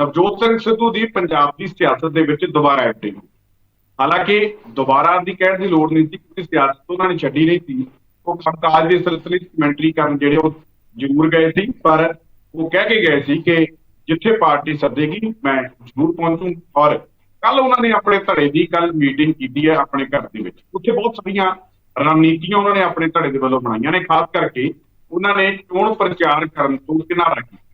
ਨਵਜੋਤ ਸਿੰਘ ਸਿੱਧੂ ਦੀ ਪੰਜਾਬ ਦੀ ਸਿਆਸਤ ਦੇ ਵਿੱਚ ਦੁਬਾਰਾ ਐਂਟਰੀ ਹਾਲਾਂਕਿ ਦੁਬਾਰਾ ਦੀ ਕਹਿਣ ਦੀ ਲੋੜ ਨਹੀਂ ਸੀ ਕਿਉਂਕਿ ਸਿਆਸਤ ਉਹਨਾਂ ਨੇ ਛੱਡੀ ਨਹੀਂ ਸੀ। ਉਹ ਕੰਮਕਾਜ ਦੇ ਸਿਲਸਿਲੇ 'ਚ ਕਮੈਂਟਰੀ ਕਰਨ ਜਿਹੜੇ ਉਹ ਜ਼ਰੂਰ ਗਏ ਸੀ, ਪਰ ਉਹ ਕਹਿ ਕੇ ਗਏ ਸੀ ਕਿ ਜਿੱਥੇ ਪਾਰਟੀ ਸੱਦੇਗੀ, ਮੈਂ ਜ਼ਰੂਰ ਪਹੁੰਚੂ ਔਰ ਕੱਲ ਉਹਨਾਂ ਨੇ ਆਪਣੇ ਧੜੇ ਦੀ ਕੱਲ ਮੀਟਿੰਗ ਕੀਤੀ ਹੈ ਆਪਣੇ ਘਰ ਦੇ ਵਿੱਚ। ਉੱਥੇ ਬਹੁਤ ਸਾਰੀਆਂ ਰਣਨੀਤੀਆਂ ਉਹਨਾਂ ਨੇ ਆਪਣੇ ਧੜੇ ਦੇ ਵੱਲੋਂ ਬਣਾਈਆਂ ਨੇ, ਖਾਸ ਕਰਕੇ ਉਹਨਾਂ ਨੇ ਚੋਣ ਪ੍ਰਚਾਰ ਕਰਨ ਤੋਂ ਕਿਨਾਰਾ ਕੀਤਾ।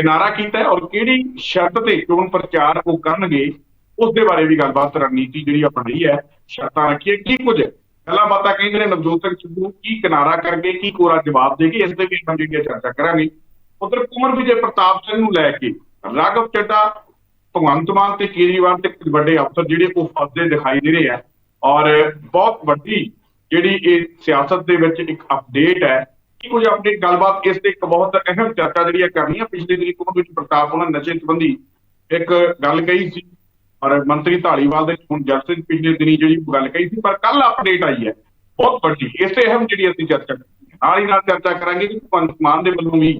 ਕਿਨਾਰਾ ਕੀਤਾ ਔਰ ਕਿਹੜੀ ਸ਼ਰਤ ਤੇ ਚੋਣ ਪ੍ਰਚਾਰ ਉਹ ਕਰਨਗੇ ਉਸ ਦੇ ਬਾਰੇ ਵੀ ਗੱਲਬਾਤ ਰਣਨੀਤੀ ਜਿਹੜੀ ਆਪਣੀ ਹੈ, ਸ਼ਰਤਾਂ ਰੱਖੀਏ ਕੀ ਕੁਝ ਗੱਲਾਂ ਬਾਤਾਂ ਕਹਿੰਦੇ ਨੇ ਨਵਜੋਤ ਸਿੰਘ ਸਿੱਧੂ ਕੀ ਕਿਨਾਰਾ ਕਰਕੇ ਕੀ ਕੋਰਾ ਜਵਾਬ ਦੇਗੀ ਇਸ ਦੇ ਵੀ ਆਪਾਂ ਜਿਹੜੀ ਚਰਚਾ ਕਰਾਂਗੇ। ਉਧਰ ਕੁਮਰ ਵਿਜੇ ਪ੍ਰਤਾਪ ਸਿੰਘ ਨੂੰ ਲੈ ਕੇ ਰਾਘਵ ਚੱਡਾ, ਭਗਵੰਤ ਮਾਨ ਤੇ ਕੇਜਰੀਵਾਲ ਤੇ ਕੁਝ ਵੱਡੇ ਅਫਸਰ ਜਿਹੜੇ ਉਹ ਫਸਦੇ ਦਿਖਾਈ ਦੇ ਰਹੇ ਆ। ਔਰ ਬਹੁਤ ਵੱਡੀ ਜਿਹੜੀ ਇਹ ਸਿਆਸਤ ਦੇ ਵਿੱਚ ਇੱਕ ਅਪਡੇਟ ਹੈ ਕੁਝ ਆਪਣੀ ਗੱਲਬਾਤ ਇਸ ਤੇ ਇੱਕ ਬਹੁਤ ਅਹਿਮ ਚਰਚਾ ਜਿਹੜੀ ਹੈ ਕਰਨੀ ਹੈ। ਪਿਛਲੇ ਦਿਨੀ ਕੁਮਰ ਵਿੱਚ ਪ੍ਰਤਾਪ ਉਹਨਾਂ ਨਸ਼ੇ ਸੰਬੰਧੀ ਇੱਕ ਗੱਲ ਕਹੀ ਸੀ ਪਰ ਮੰਤਰੀ ਢਾਲੀਵਾਲ ਦੇ ਹੁਣ ਜਸਟਿਸ ਪਿਛਲੇ ਦਿਨੀ ਜਿਹੜੀ ਗੱਲ ਕਹੀ ਸੀ, ਪਰ ਕੱਲ ਅਪਡੇਟ ਆਈ ਹੈ। ਬਹੁਤ ਵੱਡੀ, ਇਸ ਤੇ ਅਹਿਮ ਜਿਹੜੀ ਅਸੀਂ ਚਰਚਾ ਕਰਾਂਗੇ ਨਾਲ ਹੀ ਨਾਲ ਚਰਚਾ ਕਰਾਂਗੇ ਕਿ ਭਗਵੰਤ ਮਾਨ ਦੇ ਵੱਲੋਂ ਵੀ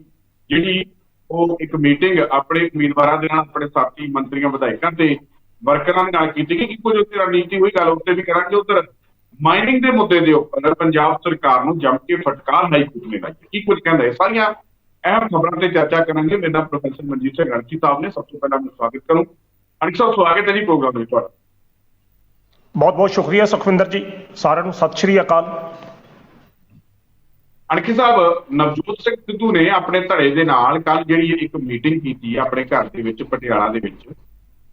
ਜਿਹੜੀ ਉਹ ਇੱਕ ਮੀਟਿੰਗ ਆਪਣੇ ਉਮੀਦਵਾਰਾਂ ਦੇ ਨਾਲ, ਆਪਣੇ ਸਾਥੀ ਮੰਤਰੀਆਂ, ਵਿਧਾਇਕਾਂ ਤੇ ਵਰਕਰਾਂ ਦੇ ਨਾਲ ਕੀਤੀ ਗਈ ਕਿ ਕੁਝ ਉੱਤੇ ਰਣਨੀਤੀ ਹੋਈ, ਗੱਲ ਉੱਤੇ ਵੀ ਕਰਾਂਗੇ। ਉਧਰ ਮਾਈਨਿੰਗ ਦੇ ਮੁੱਦੇ ਦੇ ਉੱਪਰ ਪੰਜਾਬ ਸਰਕਾਰ ਨੂੰ ਜੰਮ ਕੇ ਫਟਕਾਰ ਹਾਈ ਕੋਰਟ ਨੇ ਲਾਈ। ਕੀ ਕੁਝ ਕਹਿੰਦਾ ਹੈ ਸਾਰੀਆਂ ਅਹਿਮ ਖਬਰਾਂ ਤੇ ਚਰਚਾ ਕਰਾਂਗੇ। ਮੇਰੇ ਨਾਲ ਪ੍ਰੋਫੈਸਰ ਮਨਜੀਤ ਸਿੰਘ ਰਣਜੀ ਸਾਹਿਬ ਨੇ। ਸਭ ਤੋਂ ਪਹਿਲਾਂ ਮੈਂ ਸਵਾਗਤ ਕਰੂੰ। ਅਨਿਕ ਸਾਹਿਬ ਸਵਾਗਤ ਹੈ ਜੀ ਪ੍ਰੋਗਰਾਮ ਵਿੱਚ ਤੁਹਾਡਾ। ਬਹੁਤ ਬਹੁਤ ਸ਼ੁਕਰੀਆ ਸੁਖਵਿੰਦਰ ਜੀ। ਸਾਰਿਆਂ ਨੂੰ ਸਤਿ ਸ਼੍ਰੀ ਅਕਾਲ। ਅਣਖੀ ਸਾਹਿਬ ਨਵਜੋਤ ਸਿੰਘ ਸਿੱਧੂ ਨੇ ਆਪਣੇ ਧੜੇ ਦੇ ਨਾਲ ਕੱਲ ਜਿਹੜੀ ਇੱਕ ਮੀਟਿੰਗ ਕੀਤੀ ਹੈ ਆਪਣੇ ਘਰ ਦੇ ਵਿੱਚ ਪਟਿਆਲਾ ਦੇ ਵਿੱਚ।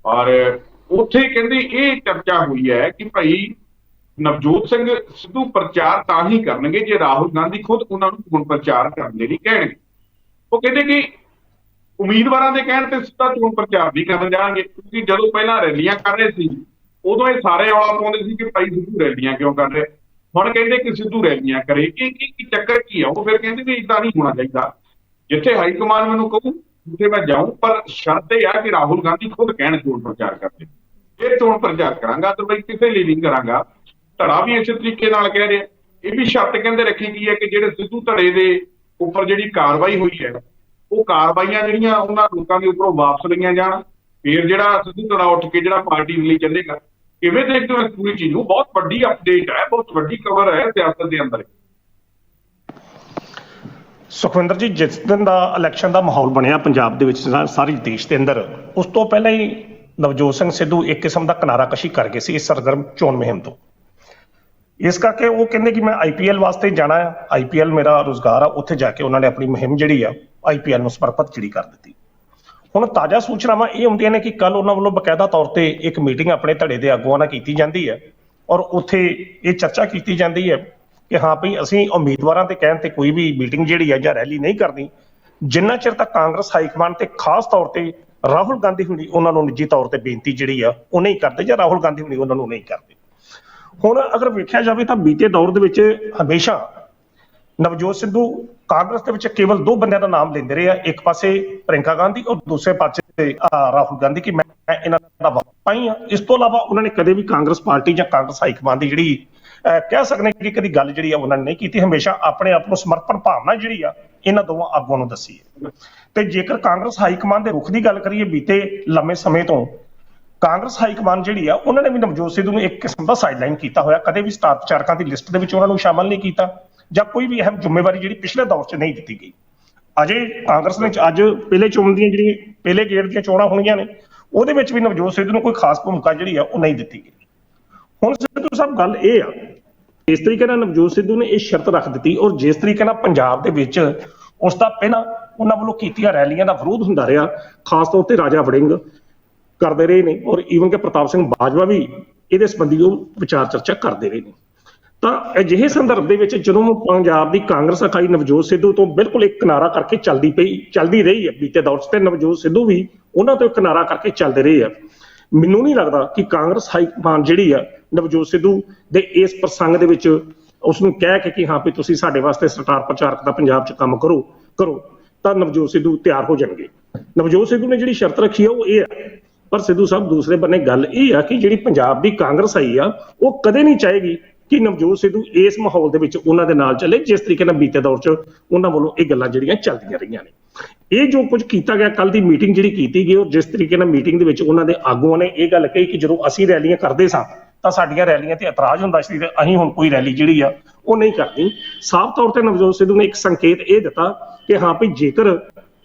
ਔਰ ਉੱਥੇ ਕਹਿੰਦੇ ਇਹ ਚਰਚਾ ਹੋਈ ਹੈ ਕਿ ਭਾਈ ਨਵਜੋਤ ਸਿੰਘ ਸਿੱਧੂ ਪ੍ਰਚਾਰ ਤਾਂ ਹੀ ਕਰਨਗੇ ਜੇ ਰਾਹੁਲ ਗਾਂਧੀ ਖੁਦ ਉਹਨਾਂ ਨੂੰ ਚੋਣ ਪ੍ਰਚਾਰ ਕਰਨ ਦੇ ਲਈ ਕਹਿਣਗੇ। ਉਹ ਕਹਿੰਦੇ ਕਿ ਉਮੀਦਵਾਰਾਂ ਦੇ ਕਹਿਣ ਤੇ ਸਿੱਧਾ ਚੋਣ ਪ੍ਰਚਾਰ ਨਹੀਂ ਕਰਨ ਜਾਣਗੇ, ਕਿਉਂਕਿ ਜਦੋਂ ਪਹਿਲਾਂ ਰੈਲੀਆਂ ਕਰ ਰਹੇ ਸੀ, ਉਦੋਂ ਇਹ ਸਾਰੇ ਔਲਾ ਪਾਉਂਦੇ ਸੀ ਕਿ ਭਾਈ ਸਿੱਧੂ ਰੈਲੀਆਂ ਕਿਉਂ ਕਰ ਰਹੇ। ਹੁਣ ਕਹਿੰਦੇ ਕਿ ਸਿੱਧੂ ਰੈਲੀਆਂ ਕਰੇ ਇਹ ਕੀ ਚੱਕਰ ਕੀ ਆ? ਉਹ ਫਿਰ ਕਹਿੰਦੇ ਵੀ ਇਦਾਂ ਨਹੀਂ ਹੋਣਾ ਚਾਹੀਦਾ। ਜਿੱਥੇ ਹਾਈ ਕਮਾਨ ਮੈਨੂੰ ਕਹੂ, ਉੱਥੇ ਮੈਂ ਜਾਊਂ, ਪਰ ਸ਼ਰਤ ਇਹ ਆ ਕਿ ਰਾਹੁਲ ਗਾਂਧੀ ਖੁਦ ਕਹਿਣ ਚੋਣ ਪ੍ਰਚਾਰ ਕਰਦੇ। ਇਹ ਚੋਣ ਪ੍ਰਚਾਰ ਕਰਾਂਗਾ ਅਦਰਵਾਈਜ਼ ਕਿਸੇ ਲਈ ਨਹੀਂ ਕਰਾਂਗਾ। ਧੜਾ ਵੀ ਇਸੇ ਤਰੀਕੇ ਨਾਲ ਕਹਿ ਰਿਹਾ। ਇਹ ਵੀ ਸ਼ਰਤ ਕਹਿੰਦੇ ਰੱਖੀ ਗਈ ਹੈ ਕਿ ਜਿਹੜੇ ਸਿੱਧੂ ਧੜੇ ਦੇ ਉੱਪਰ ਜਿਹੜੀ ਕਾਰਵਾਈ ਹੋਈ ਹੈ, ਉਹ ਕਾਰਵਾਈਆਂ ਜਿਹੜੀਆਂ ਉਹਨਾਂ ਲੋਕਾਂ ਦੇ ਉੱਪਰੋਂ ਵਾਪਸ ਲਈਆਂ ਜਾਣ। ਫਿਰ ਜਿਹੜਾ ਸਿੱਧੂ ਧੜਾ ਉੱਠ ਕੇ ਜਿਹੜਾ ਪਾਰਟੀ ਦੇ ਲਈ ਚੱਲੇਗਾ, ਕਿਵੇਂ ਦੇਖਦੇ ਹੋ ਇਸ ਪੂਰੀ ਚੀਜ਼ ਨੂੰ? ਬਹੁਤ ਵੱਡੀ ਅਪਡੇਟ ਹੈ, ਬਹੁਤ ਵੱਡੀ ਖਬਰ ਹੈ ਸਿਆਸਤ ਦੇ ਅੰਦਰ। ਸੁਖਵਿੰਦਰ ਜੀ, ਜਿਸ ਦਿਨ ਦਾ ਇਲੈਕਸ਼ਨ ਦਾ ਮਾਹੌਲ ਬਣਿਆ ਪੰਜਾਬ ਦੇ ਵਿੱਚ ਸਾ- ਸਾਰੇ ਦੇਸ਼ ਦੇ ਅੰਦਰ, ਉਸ ਤੋਂ ਪਹਿਲਾਂ ਹੀ ਨਵਜੋਤ ਸਿੰਘ ਸਿੱਧੂ ਇੱਕ ਕਿਸਮ ਦਾ ਕਿਨਾਰਾਕਸ਼ੀ ਕਰ ਗਏ ਸੀ ਇਸ ਸਰਗਰਮ ਚੋਣ ਮੁਹਿੰਮ ਤੋਂ। ਇਸ ਕਰਕੇ ਉਹ ਕਹਿੰਦੇ ਕਿ ਮੈਂ ਆਈਪੀਐਲ ਵਾਸਤੇ ਜਾਣਾ ਹੈ ਆਈਪੀਐਲ ਮੇਰਾ ਰੋਜ਼ਗਾਰ ਆ। ਉੱਥੇ ਜਾ ਕੇ ਉਹਨਾਂ ਨੇ ਆਪਣੀ ਮੁਹਿੰਮ ਜਿਹੜੀ ਆ ਆਈਪੀਐਲ ਨੂੰ ਸਮਰਪਿਤ ਜਿਹੜੀ ਕਰ ਦਿੱਤੀ। ਹੁਣ ਤਾਜ਼ਾ ਸੂਚਨਾਵਾਂ ਇਹ ਹੁੰਦੀਆਂ ਨੇ ਕਿ ਕੱਲ ਉਹਨਾਂ ਵੱਲੋਂ ਬਕਾਇਦਾ ਤੌਰ ਤੇ ਇੱਕ ਮੀਟਿੰਗ ਆਪਣੇ ਧੜੇ ਦੇ ਆਗੂਆਂ ਨਾਲ ਕੀਤੀ ਜਾਂਦੀ ਹੈ ਔਰ ਉੱਥੇ ਇਹ ਚਰਚਾ ਕੀਤੀ ਜਾਂਦੀ ਹੈ ਕਿ ਹਾਂ ਭਈ ਅਸੀਂ ਉਮੀਦਵਾਰਾਂ ਦੇ ਕਹਿਣ ਤੇ ਕੋਈ ਵੀ ਮੀਟਿੰਗ ਜਿਹੜੀ ਹੈ ਜਾਂ ਰੈਲੀ ਨਹੀਂ ਕਰਨੀ। ਜਿੰਨਾ ਚਿਰ ਤੱਕ ਕਾਂਗਰਸ ਹਾਈ ਕਮਾਂਡ ਤੇ ਖਾਸ ਤੌਰ ਤੇ ਰਾਹੁਲ ਗਾਂਧੀ ਹੁਣੀ ਉਹਨਾਂ ਨੂੰ ਨਿੱਜੀ ਤੌਰ ਤੇ ਬੇਨਤੀ ਜਿਹੜੀ ਆ, ਉਹ ਨਹੀਂ ਕਰਦੇ ਜਾਂ ਰਾਹੁਲ ਗਾਂਧੀ ਹੁਣੀ ਉਹਨਾਂ ਨੂੰ ਨਹੀਂ ਕਰਦੇ। ਹੁਣ ਅਗਰ ਵੇਖਿਆ ਜਾਵੇ ਤਾਂ ਬੀਤੇ ਦੌਰ ਦੇ ਵਿੱਚ ਹਮੇਸ਼ਾ ਨਵਜੋਤ ਸਿੱਧੂ ਕਾਂਗਰਸ ਦੇ ਵਿੱਚ ਕੇਵਲ ਦੋ ਬੰਦਿਆਂ ਦਾ ਨਾਮ ਲੈਂਦੇ ਰਹੇ ਆ ਇੱਕ ਪਾਸੇ ਪ੍ਰਿੰਕਾ ਗਾਂਧੀ ਔਰ ਦੂਸਰੇ ਪਾਸੇ ਰਾਹੁਲ ਗਾਂਧੀ ਕਿ ਮੈਂ ਇਹਨਾਂ ਦਾ ਵਫਾਈ ਆ ਇਸ ਤੋਂ ਇਲਾਵਾ ਉਹਨਾਂ ਨੇ ਕਦੇ ਵੀ ਕਾਂਗਰਸ ਪਾਰਟੀ ਜਾਂ ਕਾਂਗਰਸ ਹਾਈਕਮਾਂਡ ਦੀ ਜਿਹੜੀ ਅਹ, ਕਹਿ ਸਕਦੇ ਹਾਂ ਕਿ ਕਦੀ ਗੱਲ ਜਿਹੜੀ ਆ ਉਹਨਾਂ ਨੇ ਨਹੀਂ ਕੀਤੀ। ਹਮੇਸ਼ਾ ਆਪਣੇ ਆਪ ਨੂੰ ਸਮਰਪਣ ਭਾਵਨਾ ਜਿਹੜੀ ਆ ਇਹਨਾਂ ਦੋਵਾਂ ਆਗੂਆਂ ਨੂੰ ਦੱਸੀ ਹੈ। ਤੇ ਜੇਕਰ ਕਾਂਗਰਸ ਹਾਈਕਮਾਂਡ ਦੇ ਰੁਖ ਦੀ ਗੱਲ ਕਰੀਏ ਬੀਤੇ ਲੰਮੇ ਸਮੇਂ ਤੋਂ ਕਾਂਗਰਸ ਹਾਈ ਹਾਈਕਮਾਂਡ ਜਿਹੜੀ ਆ, ਉਹਨਾਂ ਨੇ ਵੀ ਨਵਜੋਤ ਸਿੱਧੂ ਨੂੰ ਇੱਕ ਕਿਸਮ ਦਾ ਸਾਈਡਲਾਈਨ ਕੀਤਾ ਹੋਇਆ, ਕਦੇ ਵੀ ਸਟਾਰ ਪ੍ਰਚਾਰਕਾਂ ਦੀ ਲਿਸਟ ਦੇ ਵਿੱਚ ਉਹਨਾਂ ਨੂੰ ਸ਼ਾਮਲ ਨਹੀਂ ਕੀਤਾ ਜਾਂ ਕੋਈ ਵੀ ਅਹਿਮ ਜ਼ਿੰਮੇਵਾਰੀ ਜਿਹੜੀ ਪਿਛਲੇ ਦੌਰ 'ਚ ਨਹੀਂ ਦਿੱਤੀ ਗਈ। ਅਜੇ ਕਾਂਗਰਸ ਨੇ ਅੱਜ ਪਹਿਲੇ ਚੋਣ ਦੀਆਂ ਜਿਹੜੀਆਂ, ਪਹਿਲੇ ਗੇੜ ਦੀਆਂ ਚੋਣਾਂ ਹੋਣੀਆਂ ਨੇ, ਉਹਦੇ ਵਿੱਚ ਵੀ ਨਵਜੋਤ ਸਿੱਧੂ ਨੂੰ ਕੋਈ ਖਾਸ ਭੂਮਿਕਾ ਜਿਹੜੀ ਆ, ਉਹ ਨਹੀਂ ਦਿੱਤੀ ਗਈ। ਹੁਣ ਸਿੱਧੂ ਸਾਹਿਬ, ਗੱਲ ਇਹ ਆ ਇਸ ਤਰੀਕੇ ਨਾਲ ਨਵਜੋਤ ਸਿੱਧੂ ਨੇ ਇਹ ਸ਼ਰਤ ਰੱਖ ਦਿੱਤੀ ਔਰ ਜਿਸ ਤਰੀਕੇ ਨਾਲ ਪੰਜਾਬ ਦੇ ਵਿੱਚ ਉਸ ਦਾ ਪਹਿਲਾਂ ਉਹਨਾਂ ਵੱਲੋਂ ਕੀਤੀਆਂ ਰੈਲੀਆਂ ਦਾ ਵਿਰੋਧ ਹੁੰਦਾ ਰਿਹਾ, ਖਾਸ ਤੌਰ ਤੇ ਰਾਜਾ ਵੜਿੰਗ ਕਰਦੇ ਰਹੇ ਨੇ ਔਰ ਈਵਨ ਕਿ ਪ੍ਰਤਾਪ ਸਿੰਘ ਬਾਜਵਾ ਵੀ ਇਹਦੇ ਸੰਬੰਧੀ ਉਹ ਵਿਚਾਰ ਚਰਚਾ ਕਰਦੇ ਰਹੇ ਨੇ। ਤਾਂ ਅਜਿਹੇ ਸੰਦਰਭ ਦੇ ਵਿੱਚ ਜਦੋਂ ਪੰਜਾਬ ਦੀ ਕਾਂਗਰਸ ਇਕਾਈ ਨਵਜੋਤ ਸਿੱਧੂ ਤੋਂ ਬਿਲਕੁਲ ਇੱਕ ਕਿਨਾਰਾ ਕਰਕੇ ਚੱਲਦੀ ਪਈ, ਚੱਲਦੀ ਰਹੀ ਹੈ, ਬੀਤੇ ਦੌਰ 'ਚ ਤੇ ਨਵਜੋਤ ਸਿੱਧੂ ਵੀ ਉਹਨਾਂ ਤੋਂ ਇੱਕ ਕਿਨਾਰਾ ਕਰਕੇ ਚੱਲਦੇ ਰਹੇ ਆ। ਮੈਨੂੰ ਨਹੀਂ ਲੱਗਦਾ ਕਿ ਕਾਂਗਰਸ ਹਾਈ ਕਮਾਂਡ ਜਿਹੜੀ ਆ, ਨਵਜੋਤ ਸਿੱਧੂ ਦੇ ਇਸ ਪ੍ਰਸੰਗ ਦੇ ਵਿੱਚ ਉਸ ਨੂੰ ਕਹਿ ਕੇ ਕਿ ਹਾਂ ਵੀ ਤੁਸੀਂ ਸਾਡੇ ਵਾਸਤੇ ਸਟਾਰ ਪ੍ਰਚਾਰਕ ਦਾ ਪੰਜਾਬ 'ਚ ਕੰਮ ਕਰੋ ਕਰੋ, ਤਾਂ ਨਵਜੋਤ ਸਿੱਧੂ ਤਿਆਰ ਹੋ ਜਾਣਗੇ। ਨਵਜੋਤ ਸਿੱਧੂ ਨੇ ਜਿਹੜੀ ਸ਼ਰਤ ਰੱਖੀ ਆ, ਉਹ ਇਹ ਆ ਪਰ ਸਿੱਧੂ ਸਾਹਿਬ, ਦੂਸਰੇ ਬੰਨੇ ਗੱਲ ਇਹ ਆ ਕਿ ਜਿਹੜੀ ਪੰਜਾਬ ਦੀ ਕਾਂਗਰਸ ਆਈ ਆ, ਉਹ ਕਦੇ ਨਹੀਂ ਚਾਹੇਗੀ ਕਿ ਨਵਜੋਤ ਸਿੱਧੂ ਇਸ ਮਾਹੌਲ ਦੇ ਵਿੱਚ ਉਹਨਾਂ ਦੇ ਨਾਲ ਚੱਲੇ, ਜਿਸ ਤਰੀਕੇ ਨਾਲ ਬੀਤੇ ਦੌਰ 'ਚ ਉਹਨਾਂ ਵੱਲੋਂ ਇਹ ਗੱਲਾਂ ਜਿਹੜੀਆਂ ਚੱਲਦੀਆਂ ਰਹੀਆਂ ਨੇ। ਇਹ ਜੋ ਕੁਝ ਕੀਤਾ ਗਿਆ ਕੱਲ ਦੀ ਮੀਟਿੰਗ ਜਿਹੜੀ ਕੀਤੀ ਗਈ, ਔਰ ਜਿਸ ਤਰੀਕੇ ਨਾਲ ਮੀਟਿੰਗ ਦੇ ਵਿੱਚ ਉਹਨਾਂ ਦੇ ਆਗੂਆਂ ਨੇ ਇਹ ਗੱਲ ਕਹੀ ਕਿ ਜਦੋਂ ਅਸੀਂ ਰੈਲੀਆਂ ਕਰਦੇ ਸਾਂ, ਤਾਂ ਸਾਡੀਆਂ ਰੈਲੀਆਂ ਤੇ ਇਤਰਾਜ਼ ਹੁੰਦਾ ਸੀ ਤੇ ਅਸੀਂ ਹੁਣ ਕੋਈ ਰੈਲੀ ਜਿਹੜੀ ਆ, ਉਹ ਨਹੀਂ ਕਰਨੀ ਸਾਫ਼ ਤੌਰ ਤੇ ਨਵਜੋਤ ਸਿੱਧੂ ਨੇ ਇੱਕ ਸੰਕੇਤ ਇਹ ਦਿੱਤਾ ਕਿ ਹਾਂ ਭਈ ਜੇਕਰ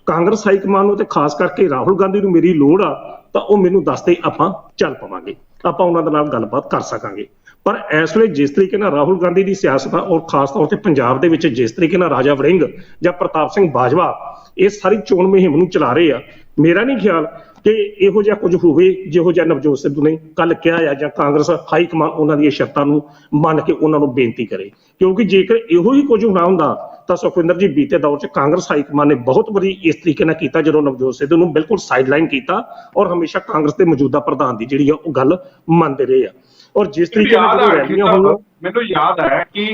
ਕਾਂਗਰਸ ਹਾਈ ਕਮਾਂਡ ਨੂੰ ਤੇ ਖਾਸ ਕਰਕੇ ਰਾਹੁਲ ਗਾਂਧੀ ਨੂੰ ਮੇਰੀ ਲੋੜ ਆ ਤਾਂ ਉਹ ਮੈਨੂੰ ਦੱਸਦੇ ਆਪਾਂ ਚੱਲ ਪਵਾਂਗੇ। ਆਪਾਂ ਉਹਨਾਂ ਦੇ ਨਾਲ ਗੱਲਬਾਤ ਕਰ ਸਕਾਂਗੇ। ਪਰ ਇਸ ਵੇਲੇ ਜਿਸ ਤਰੀਕੇ ਨਾਲ ਰਾਹੁਲ ਗਾਂਧੀ ਦੀ ਸਿਆਸਤ ਆ, ਔਰ ਖਾਸ ਤੌਰ ਤੇ ਪੰਜਾਬ ਦੇ ਵਿੱਚ ਜਿਸ ਤਰੀਕੇ ਨਾਲ ਰਾਜਾ ਵੜਿੰਗ ਜਾਂ ਪ੍ਰਤਾਪ ਸਿੰਘ ਬਾਜਵਾ, ਇਹ ਸਾਰੀ ਚੋਣ ਮੁਹਿੰਮ ਨੂੰ ਚਲਾ ਰਹੇ ਆ, ਮੇਰਾ ਨਹੀਂ ਖਿਆਲ ਕਿ ਇਹੋ ਜਿਹਾ ਕੁਝ ਹੋਵੇ ਜਿਹੋ ਜਿਹਾ ਨਵਜੋਤ ਸਿੱਧੂ ਨੇ ਕੱਲ ਕਿਹਾ ਆ ਜਾਂ ਕਾਂਗਰਸ ਹਾਈ ਕਮਾਂਡ ਉਹਨਾਂ ਦੀਆਂ ਸ਼ਰਤਾਂ ਨੂੰ ਮੰਨ ਕੇ ਉਹਨਾਂ ਨੂੰ ਬੇਨਤੀ ਕਰੇ। ਕਿਉਂਕਿ ਜੇਕਰ ਇਹੋ ਹੀ ਕੁਝ ਹੋਣਾ ਹੁੰਦਾ ਤਾਂ ਸੁਖਵਿੰਦਰ ਜੀ ਬੀਤੇ ਦੌਰ 'ਚ ਕਾਂਗਰਸ ਹਾਈ ਕਮਾਂਡ ਨੇ ਬਹੁਤ ਵਾਰੀ ਇਸ ਤਰੀਕੇ ਨਾਲ ਕੀਤਾ ਜਦੋਂ ਨਵਜੋਤ ਸਿੱਧੂ ਨੂੰ ਬਿਲਕੁਲ ਸਾਈਡਲਾਈਨ ਕੀਤਾ ਔਰ ਹਮੇਸ਼ਾ ਕਾਂਗਰਸ ਦੇ ਮੌਜੂਦਾ ਪ੍ਰਧਾਨ ਦੀ ਜਿਹੜੀ ਆ ਉਹ ਗੱਲ ਮੰਨਦੇ ਰਹੇ ਆ। ਔਰ ਜਿਸ ਤਰੀਕੇ ਨਾਲ ਜਦੋਂ ਰੈਲੀਆਂ ਹੋਈਆਂ ਮੈਨੂੰ ਯਾਦ ਹੈ ਕਿ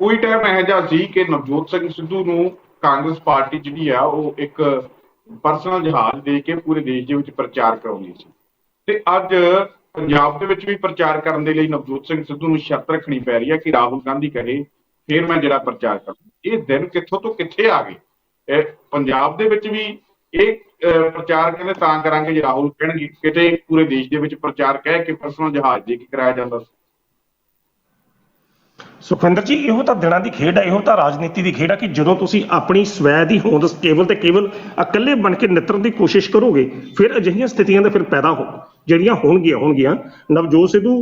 ਕੋਈ ਟਾਈਮ ਇਹੋ ਜਿਹਾ ਸੀ ਕਿ ਨਵਜੋਤ ਸਿੰਘ ਸਿੱਧੂ ਨੂੰ ਕਾਂਗਰਸ ਪਾਰਟੀ ਜਿਹੜੀ ਆ ਉਹ ਇੱਕ ਪਰਸਨਲ ਜਹਾਜ਼ ਦੇ ਕੇ ਪੂਰੇ ਦੇਸ਼ ਦੇ ਵਿੱਚ ਪ੍ਰਚਾਰ ਕਰਾਉਂਦੀ ਸੀ। ਤੇ ਅੱਜ ਪੰਜਾਬ ਦੇ ਵਿੱਚ ਵੀ ਪ੍ਰਚਾਰ ਕਰਨ ਦੇ ਲਈ ਨਵਜੋਤ ਸਿੰਘ ਸਿੱਧੂ ਨੂੰ ਸ਼ਰਤ ਰੱਖਣੀ ਪੈ ਰਹੀ ਹੈ ਕਿ ਰਾਹੁਲ ਗਾਂਧੀ ਕਹੇ ਫਿਰ ਮੈਂ ਜਿਹੜਾ ਪ੍ਰਚਾਰ ਕਰਾਂ। ਇਹ ਦਿਨ ਕਿੱਥੋਂ ਤੋਂ ਕਿੱਥੇ ਆ ਗਏ? ਇਹ ਪੰਜਾਬ ਦੇ ਵਿੱਚ ਵੀ ਇਹ ਅਹ, ਪ੍ਰਚਾਰ ਕਹਿੰਦੇ ਤਾਂ ਕਰਾਂਗੇ ਜੇ ਰਾਹੁਲ ਕਹਿਣਗੇ ਕਿਤੇ ਪੂਰੇ ਦੇਸ਼ ਦੇ ਵਿੱਚ ਪ੍ਰਚਾਰ ਕਹਿ ਕੇ ਪਰਸਨਲ ਜਹਾਜ਼ ਦੇ ਕੇ ਕਰਾਇਆ ਜਾਂਦਾ ਸੀ। ਸੁਖਵਿੰਦਰ ਜੀ, ਇਹੋ ਤਾਂ ਦਿਨਾਂ ਦੀ ਖੇਡ ਹੈ ਇਹੋ ਤਾਂ ਰਾਜਨੀਤੀ ਦੀ ਖੇਡ ਹੈ ਕਿ ਜਦੋਂ ਤੁਸੀਂ ਆਪਣੀ ਸਵੈ ਦੀ ਹੋਂਦ ਕੇਵਲ ਤੇ ਕੇਵਲ ਇਕੱਲੇ ਬਣ ਕੇ ਨਿਤਰਨ ਦੀ ਕੋਸ਼ਿਸ਼ ਕਰੋਗੇ, ਫਿਰ ਅਜਿਹੀਆਂ ਸਥਿਤੀਆਂ ਦਾ ਫਿਰ ਪੈਦਾ ਹੋ ਜਿਹੜੀਆਂ ਹੋਣਗੀਆਂ ਹੋਣਗੀਆਂ। ਨਵਜੋਤ ਸਿੱਧੂ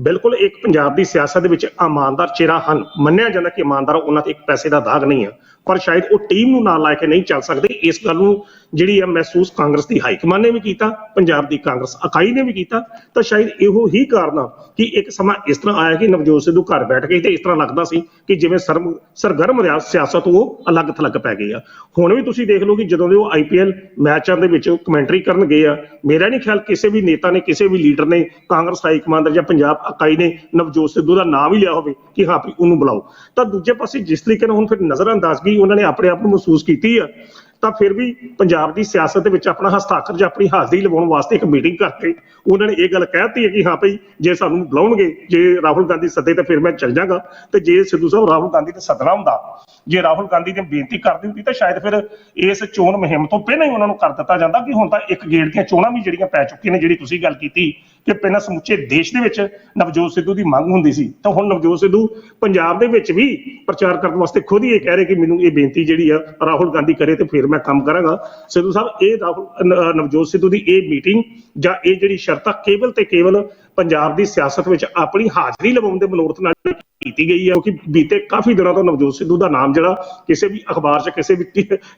ਬਿਲਕੁਲ ਇੱਕ ਪੰਜਾਬ ਦੀ ਸਿਆਸਤ ਦੇ ਵਿੱਚ ਇਮਾਨਦਾਰ ਚਿਹਰਾ ਹਨ। ਮੰਨਿਆ ਜਾਂਦਾ ਕਿ ਇਮਾਨਦਾਰ ਉਹਨਾਂ ਤੇ ਇੱਕ ਪੈਸੇ ਦਾ ਦਾਗ ਨਹੀਂ ਆ ਪਰ ਸ਼ਾਇਦ ਉਹ ਟੀਮ ਨੂੰ ਨਾਲ ਲੈ ਕੇ ਨਹੀਂ ਚੱਲ ਸਕਦੇ। ਇਸ ਗੱਲ ਨੂੰ ਜਿਹੜੀ ਆ ਮਹਿਸੂਸ ਕਾਂਗਰਸ ਦੀ ਹਾਈ ਕਮਾਂਡ ਨੇ ਵੀ ਕੀਤਾ, ਪੰਜਾਬ ਦੀ ਕਾਂਗਰਸ ਇਕਾਈ ਨੇ ਵੀ ਕੀਤਾ। ਤਾਂ ਸ਼ਾਇਦ ਇਹੋ ਹੀ ਕਾਰਨ ਆ ਕਿ ਇੱਕ ਸਮਾਂ ਇਸ ਤਰ੍ਹਾਂ ਆਇਆ ਕਿ ਨਵਜੋਤ ਸਿੱਧੂ ਘਰ ਬੈਠ ਗਏ ਤੇ ਇਸ ਤਰ੍ਹਾਂ ਲੱਗਦਾ ਸੀ ਕਿ ਜਿਵੇਂ ਸਰਮ, ਸਰਗਰਮ ਰਿਆ, ਸਿਆਸਤ ਉਹ ਅਲੱਗ ਥਲੱਗ ਪੈ ਗਈ ਆ। ਹੁਣ ਵੀ ਤੁਸੀਂ ਦੇਖ ਲਓ ਕਿ ਜਦੋਂ ਦੇ ਉਹ ਆਈਪੀਐਲ ਮੈਚਾਂ ਦੇ ਵਿੱਚ ਕਮੈਂਟਰੀ ਕਰਨ ਗਏ ਆ, ਮੇਰਾ ਨਹੀਂ ਖਿਆਲ ਕਿਸੇ ਵੀ ਨੇਤਾ ਨੇ ਕਿਸੇ ਵੀ ਲੀਡਰ ਨੇ ਕਾਂਗਰਸ ਹਾਈ ਕਮਾਂਡਰ ਜਾਂ ਪੰਜਾਬ ਇਕਾਈ ਨੇ ਨਵਜੋਤ ਸਿੱਧੂ ਦਾ ਨਾਮ ਹੀ ਲਿਆ ਹੋਵੇ ਕਿ ਹਾਂ ਵੀ ਉਹਨੂੰ ਬੁਲਾਓ। ਤਾਂ ਦੂਜੇ ਪਾਸੇ ਜਿਸ ਤਰੀਕੇ ਨਾਲ ਹੁਣ ਫਿਰ ਨਜ਼ਰਅੰਦਾਜ਼ਗੀ ਉਹਨਾਂ ਨੇ ਆਪਣੇ ਆਪ ਨੂੰ ਮਹਿਸੂਸ ਕੀਤੀ ਆ, ਤਾਂ ਫਿਰ ਵੀ ਪੰਜਾਬ ਦੀ ਸਿਆਸਤ ਦੇ ਵਿੱਚ ਆਪਣਾ ਹਸਤਾਖਰ ਜਾਂ ਆਪਣੀ ਹਾਜ਼ਰੀ ਲਵਾਉਣ ਵਾਸਤੇ ਇੱਕ ਮੀਟਿੰਗ ਕਰਕੇ ਉਹਨਾਂ ਨੇ ਇਹ ਗੱਲ ਕਹਿਤੀ ਹੈ ਕਿ ਹਾਂ ਭਈ ਜੇ ਸਾਨੂੰ ਬੁਲਾਉਣਗੇ, ਜੇ ਰਾਹੁਲ ਗਾਂਧੀ ਸੱਦੇ ਤਾਂ ਫਿਰ ਮੈਂ ਚੱਲ ਜਾਗਾ ਤੇ ਜੇ ਸਿੱਧੂ ਸਾਹਿਬ ਰਾਹੁਲ ਗਾਂਧੀ ਤੇ ਸੱਦਣਾ ਹੁੰਦਾ ਜੇ ਰਾਹੁਲ ਗਾਂਧੀ ਨੇ ਬੇਨਤੀ ਕਰਦੀ ਹੁੰਦੀ ਤਾਂ ਸ਼ਾਇਦ ਫਿਰ ਇਸ ਚੋਣ ਮੁਹਿੰਮ ਤੋਂ ਪਹਿਲਾਂ ਹੀ ਉਹਨਾਂ ਨੂੰ ਕਰ ਦਿੱਤਾ ਜਾਂਦਾ ਕਿ ਹੁਣ ਤਾਂ ਇੱਕ ਗੇੜ ਦੀਆਂ ਚੋਣਾਂ ਵੀ ਜਿਹੜੀਆਂ ਪੈ ਚੁੱਕੀਆਂ ਨੇ, ਜਿਹੜੀ ਤੁਸੀਂ ਗੱਲ ਕੀਤੀ ਕਿ ਪਹਿਲਾਂ ਸਮੁੱਚੇ ਦੇਸ਼ ਦੇ ਵਿੱਚ ਨਵਜੋਤ ਸਿੱਧੂ ਦੀ ਮੰਗ ਹੁੰਦੀ ਸੀ, ਤਾਂ ਹੁਣ ਨਵਜੋਤ ਸਿੱਧੂ ਪੰਜਾਬ ਦੇ ਵਿੱਚ ਵੀ ਪ੍ਰਚਾਰ ਕਰਨ ਵਾਸਤੇ ਖੁਦ ਹੀ ਇਹ ਕਹਿ ਰਹੇ ਕਿ ਮੈਨੂੰ ਇਹ ਬੇਨਤੀ ਜਿਹੜੀ ਆ ਰਾਹੁਲ ਗਾਂਧੀ ਕਰੇ ਤੇ ਫਿਰ ਮੈਂ ਕੰਮ ਕਰਾਂਗਾ। ਸਿੱਧੂ ਸਾਹਿਬ, ਇਹ ਰਾਹੁਲ ਨਵਜੋਤ ਸਿੱਧੂ ਦੀ ਇਹ ਮੀਟਿੰਗ ਜਾਂ ਇਹ ਜਿਹੜੀ ਸ਼ਰਤ ਆ ਕੇਵਲ ਤੇ ਕੇਵਲ ਪੰਜਾਬ ਦੀ ਸਿਆਸਤ ਵਿੱਚ ਆਪਣੀ ਹਾਜ਼ਰੀ ਲਵਾਉਣ ਦੇ ਮਨੋਰਥ ਨਾਲ ਕੀਤੀ ਗਈ ਹੈ, ਕਿਉਂਕਿ ਬੀਤੇ ਕਾਫੀ ਦਿਨਾਂ ਤੋਂ ਨਵਜੋਤ ਸਿੱਧੂ ਦਾ ਨਾਮ ਜਿਹੜਾ ਕਿਸੇ ਵੀ ਅਖਬਾਰ 'ਚ, ਕਿਸੇ ਵੀ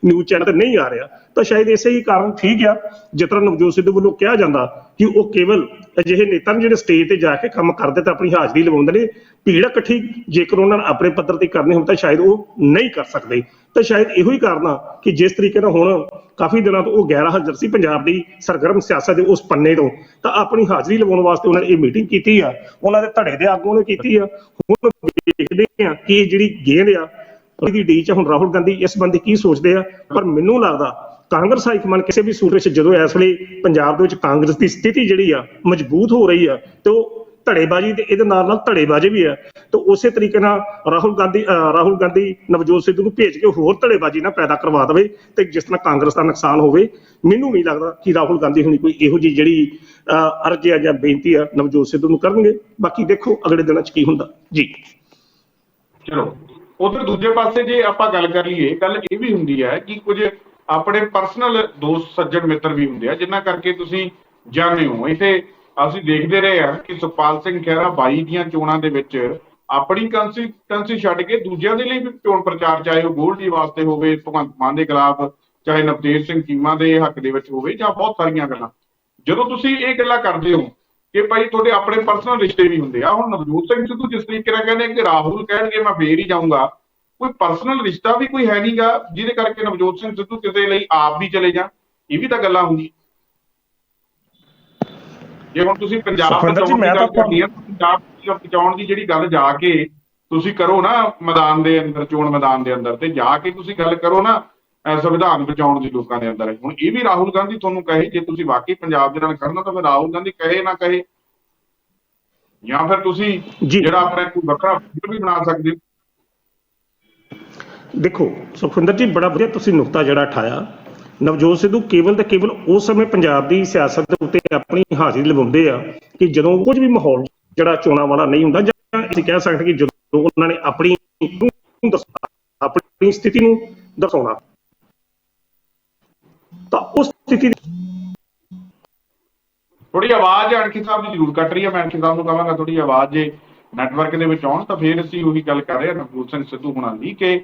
ਨਿਊਜ਼ ਚੈਨਲ ਤੇ ਨਹੀਂ ਆ ਰਿਹਾ। ਤਾਂ ਸ਼ਾਇਦ ਇਸੇ ਹੀ ਕਾਰਨ ਠੀਕ ਆ, ਜਿਸ ਤਰ੍ਹਾਂ ਨਵਜੋਤ ਸਿੱਧੂ ਵੱਲੋਂ ਕਿਹਾ ਜਾਂਦਾ ਕਿ ਉਹ ਕੇਵਲ ਅਜਿਹੇ ਨੇਤਾ ਨੇ ਜਿਹੜੇ ਸਟੇਜ ਤੇ ਜਾ ਕੇ ਕੰਮ ਕਰਦੇ ਤਾਂ ਆਪਣੀ ਹਾਜ਼ਰੀ ਲਵਾਉਂਦੇ ਨੇ, ਭੀੜ ਇਕੱਠੀ ਜੇਕਰ ਉਹਨਾਂ ਨੇ ਆਪਣੇ ਪੱਧਰ ਤੇ ਕਰਨੀ ਹੋਵੇ ਤਾਂ ਸ਼ਾਇਦ ਉਹ ਨਹੀਂ ਕਰ ਸਕਦੇ। ਤਾਂ ਸ਼ਾਇਦ ਇਹੋ ਹੀ ਕਾਰਨ ਆ ਕਿ ਜਿਸ ਤਰੀਕੇ ਨਾਲ ਹੁਣ ਕਾਫੀ ਦਿਨਾਂ ਤੋਂ ਉਹ ਗੈਰ ਹਾਜ਼ਰ ਸੀ ਪੰਜਾਬ ਦੀ ਸਰਗਰਮ ਸਿਆਸਤ ਦੇ ਉਸ ਪੰਨੇ ਤੋਂ, ਤਾਂ ਆਪਣੀ ਹਾਜ਼ਰੀ ਲਵਾਉਣ ਵਾਸਤੇ ਉਹਨਾਂ ਨੇ ਇਹ ਮੀਟਿੰਗ ਕੀਤੀ ਆ, ਉਹਨਾਂ ਦੇ ਧੜੇ ਦੇ ਆਗੂਆਂ ਨੇ ਕੀਤੀ ਆ। ਹੁਣ ਦੇਖਦੇ ਆ ਕਿ ਜਿਹੜੀ ਗੇਂਦ ਆ, ਉਹਦੀ ਡੀ ਚ ਹੁਣ ਰਾਹੁਲ ਗਾਂਧੀ ਇਸ ਬੰਦੇ ਕੀ ਸੋਚਦੇ ਆ, ਪਰ ਮੈਨੂੰ ਲੱਗਦਾ ਕਾਂਗਰਸ ਹਾਈਕਮਾਨ ਕਿਸੇ ਵੀ ਸੂਟ ਵਿੱਚ ਜਦੋਂ ਇਸ ਵੇਲੇ ਪੰਜਾਬ ਦੇ ਵਿੱਚ ਕਾਂਗਰਸ ਦੀ ਸਥਿਤੀ ਜਿਹੜੀ ਆ, ਮਜ਼ਬੂਤ ਹੋ ਰਹੀ ਆ, ਤੇ ਉਹ ਧੜੇਬਾਜ਼ੀ ਤੇ ਇਹਦੇ ਨਾਲ ਨਾਲ ਧੜੇਬਾਜ਼ੀ ਵੀ ਆ ਤੇ ਉਸੇ ਤਰੀਕੇ ਨਾਲ ਰਾਹੁਲ ਗਾਂਧੀ ਰਾਹੁਲ ਗਾਂਧੀ ਨਵਜੋਤ ਸਿੱਧੂ ਨੂੰ ਭੇਜ ਕੇ ਹੋਰ ਧੜੇਬਾਜ਼ੀ ਨਾ ਪੈਦਾ ਕਰਵਾ ਦੇਵੇ ਤੇ ਜਿਸ ਤਰ੍ਹਾਂ ਕਾਂਗਰਸ ਦਾ ਨੁਕਸਾਨ ਹੋਵੇ ਮੈਨੂੰ ਨਹੀਂ ਲੱਗਦਾ ਕਿ ਰਾਹੁਲ ਗਾਂਧੀ ਹੁਣੀ ਕੋਈ ਇਹੋ ਜਿਹੀ ਜਿਹੜੀ ਅਹ, ਜਾਂ ਬੇਨਤੀ ਆ ਨਵਜੋਤ ਸਿੱਧੂ ਨੂੰ ਕਰਨਗੇ। ਬਾਕੀ ਦੇਖੋ ਅਗਲੇ ਦਿਨਾਂ 'ਚ ਕੀ ਹੁੰਦਾ। ਜੀ। ਚਲੋ ਉਧਰ ਦੂਜੇ ਪਾਸੇ ਜੇ ਆਪਾਂ ਗੱਲ ਕਰ ਲਈਏ ਗੱਲ ਇਹ ਵੀ ਹੁੰਦੀ ਹੈ ਕਿ ਕੁਝ ਆਪਣੇ ਪਰਸਨਲ ਦੋਸਤ ਸੱਜਣ ਮਿੱਤਰ ਵੀ ਹੁੰਦੇ ਆ ਜਿਨ੍ਹਾਂ ਕਰਕੇ ਤੁਸੀਂ ਜਾਣਦੇ ਹੋ। ਇਥੇ ਅਸੀਂ ਦੇਖਦੇ ਰਹੇ ਹਾਂ ਕਿ ਸੁਖਪਾਲ ਸਿੰਘ ਖਹਿਰਾ ਬਾਈ ਦੀਆਂ ਚੋਣਾਂ ਦੇ ਵਿੱਚ ਆਪਣੀ ਕੰਸਟੀਟੈਂਸੀ ਛੱਡ ਕੇ ਦੂਜਿਆਂ ਦੇ ਲਈ ਵੀ ਚੋਣ ਪ੍ਰਚਾਰ ਚਾਹੇ ਉਹ ਗੋਲਡੀ ਵਾਸਤੇ ਹੋਵੇ, ਭਗਵੰਤ ਮਾਨ ਦੇ ਖਿਲਾਫ, ਚਾਹੇ ਨਵਤੇਜ ਸਿੰਘ ਚੀਮਾ ਦੇ ਹੱਕ ਦੇ ਵਿੱਚ ਹੋਵੇ ਜਾਂ ਬਹੁਤ ਸਾਰੀਆਂ ਗੱਲਾਂ। ਜਦੋਂ ਤੁਸੀਂ ਇਹ ਗੱਲਾਂ ਕਰਦੇ ਹੋ ਕਿ ਭਾਈ ਤੁਹਾਡੇ ਆਪਣੇ ਪਰਸਨਲ ਰਿਸ਼ਤੇ ਵੀ ਹੁੰਦੇ ਆ, ਹੁਣ ਨਵਜੋਤ ਸਿੰਘ ਸਿੱਧੂ ਜਿਸ ਤਰੀਕੇ ਨਾਲ ਕਹਿੰਦੇ ਕਿ ਰਾਹੁਲ ਕਹਿਣਗੇ ਮੈਂ ਫੇਰ ਹੀ ਜਾਊਂਗਾ, ਕੋਈ ਪਰਸਨਲ ਰਿਸ਼ਤਾ ਵੀ ਕੋਈ ਹੈ ਨਹੀਂਗਾ ਜਿਹਦੇ ਕਰਕੇ ਨਵਜੋਤ ਸਿੰਘ ਸਿੱਧੂ ਕਿਸੇ ਲਈ ਆਪ ਵੀ ਚਲੇ ਜਾਣ, ਇਹ ਵੀ ਤਾਂ ਗੱਲਾਂ ਹੁੰਦੀਆਂ। ਜੇ ਹੁਣ ਤੁਸੀਂ ਪੰਜਾਬ ਕਰਨੀ ਪੰਜਾਬ ਬਚਾਉਣ ਦੀ ਜਿਹੜੀ ਗੱਲ ਜਾ ਕੇ ਤੁਸੀਂ ਕਰੋ ਨਾ ਮੈਦਾਨ ਦੇ ਅੰਦਰ ਚੋਣ ਮੈਦਾਨ ਦੇ ਅੰਦਰ ਤੇ ਜਾ ਕੇ ਤੁਸੀਂ ਗੱਲ ਕਰੋ ਨਾ ਸੰਵਿਧਾਨ ਬਚਾਉਣ ਦੀ ਲੋਕਾਂ ਦੇ ਅੰਦਰ। ਹੁਣ ਇਹ ਵੀ ਰਾਹੁਲ ਗਾਂਧੀ ਤੁਹਾਨੂੰ ਕਹੇ ਜੇ ਤੁਸੀਂ ਵਾਕਈ ਪੰਜਾਬ ਦੇ ਨਾਲ ਖੜਨਾ ਤਾਂ ਫਿਰ ਰਾਹੁਲ ਗਾਂਧੀ ਕਹੇ ਨਾ ਕਹੇ। ਜਾਂ ਫਿਰ ਤੁਸੀਂ। ਜਿਹੜਾ ਆਪਣਾ ਕੋਈ ਵੱਖਰਾ ਫਿਲਮ ਵੀ ਬਣਾ ਸਕਦੇ ਹੋ। ਦੇਖੋ ਸੁਖਵਿੰਦਰ ਜੀ ਬੜਾ ਵਧੀਆ ਤੁਸੀਂ ਨੁਕਤਾ ਜਿਹੜਾ ਉਠਾਇਆ ਨਵਜੋਤ ਸਿੱਧੂ ਕੇਵਲ ਤੇ ਕੇਵਲ ਉਸ ਸਮੇਂ ਪੰਜਾਬ ਦੀ ਸਿਆਸਤ ਦੇ ਉੱਤੇ ਆਪਣੀ ਹਾਜ਼ਰੀ ਲਵਾਉਂਦੇ ਆ ਕਿ ਜਦੋਂ ਕੁਝ ਵੀ ਮਾਹੌਲ ਜਿਹੜਾ ਚੋਣਾਂ ਵਾਲਾ ਨਹੀਂ ਹੁੰਦਾ, ਜਾਂ ਅਸੀਂ ਕਹਿ ਸਕਦੇ ਕਿ ਜਦੋਂ ਉਹਨਾਂ ਨੇ ਆਪਣੀ ਆਪਣੀ ਸਥਿਤੀ ਨੂੰ ਦਰਸਾਉਣਾ। ਤਾਂ ਉਸ ਸਥਿਤੀ ਥੋੜੀ ਆਵਾਜ਼ ਅਣਖੀ ਸਾਹਿਬ ਦੀ ਜ਼ਰੂਰ ਕੱਟ ਰਹੀ ਹੈ ਮੈਂ ਅਣਖੀ ਸਾਹਿਬ ਨੂੰ ਕਹਾਂਗਾ ਥੋੜੀ ਆਵਾਜ਼ ਜੇ ਨੈਟਵਰਕ ਦੇ ਵਿੱਚ ਆਉਣ ਤਾਂ ਫੇਰ ਅਸੀਂ ਉਹੀ ਗੱਲ ਕਰ ਰਹੇ ਹਾਂ ਨਵਜੋਤ ਸਿੰਘ ਸਿੱਧੂ ਹੁਣਾਂ ਦੀ ਕਿ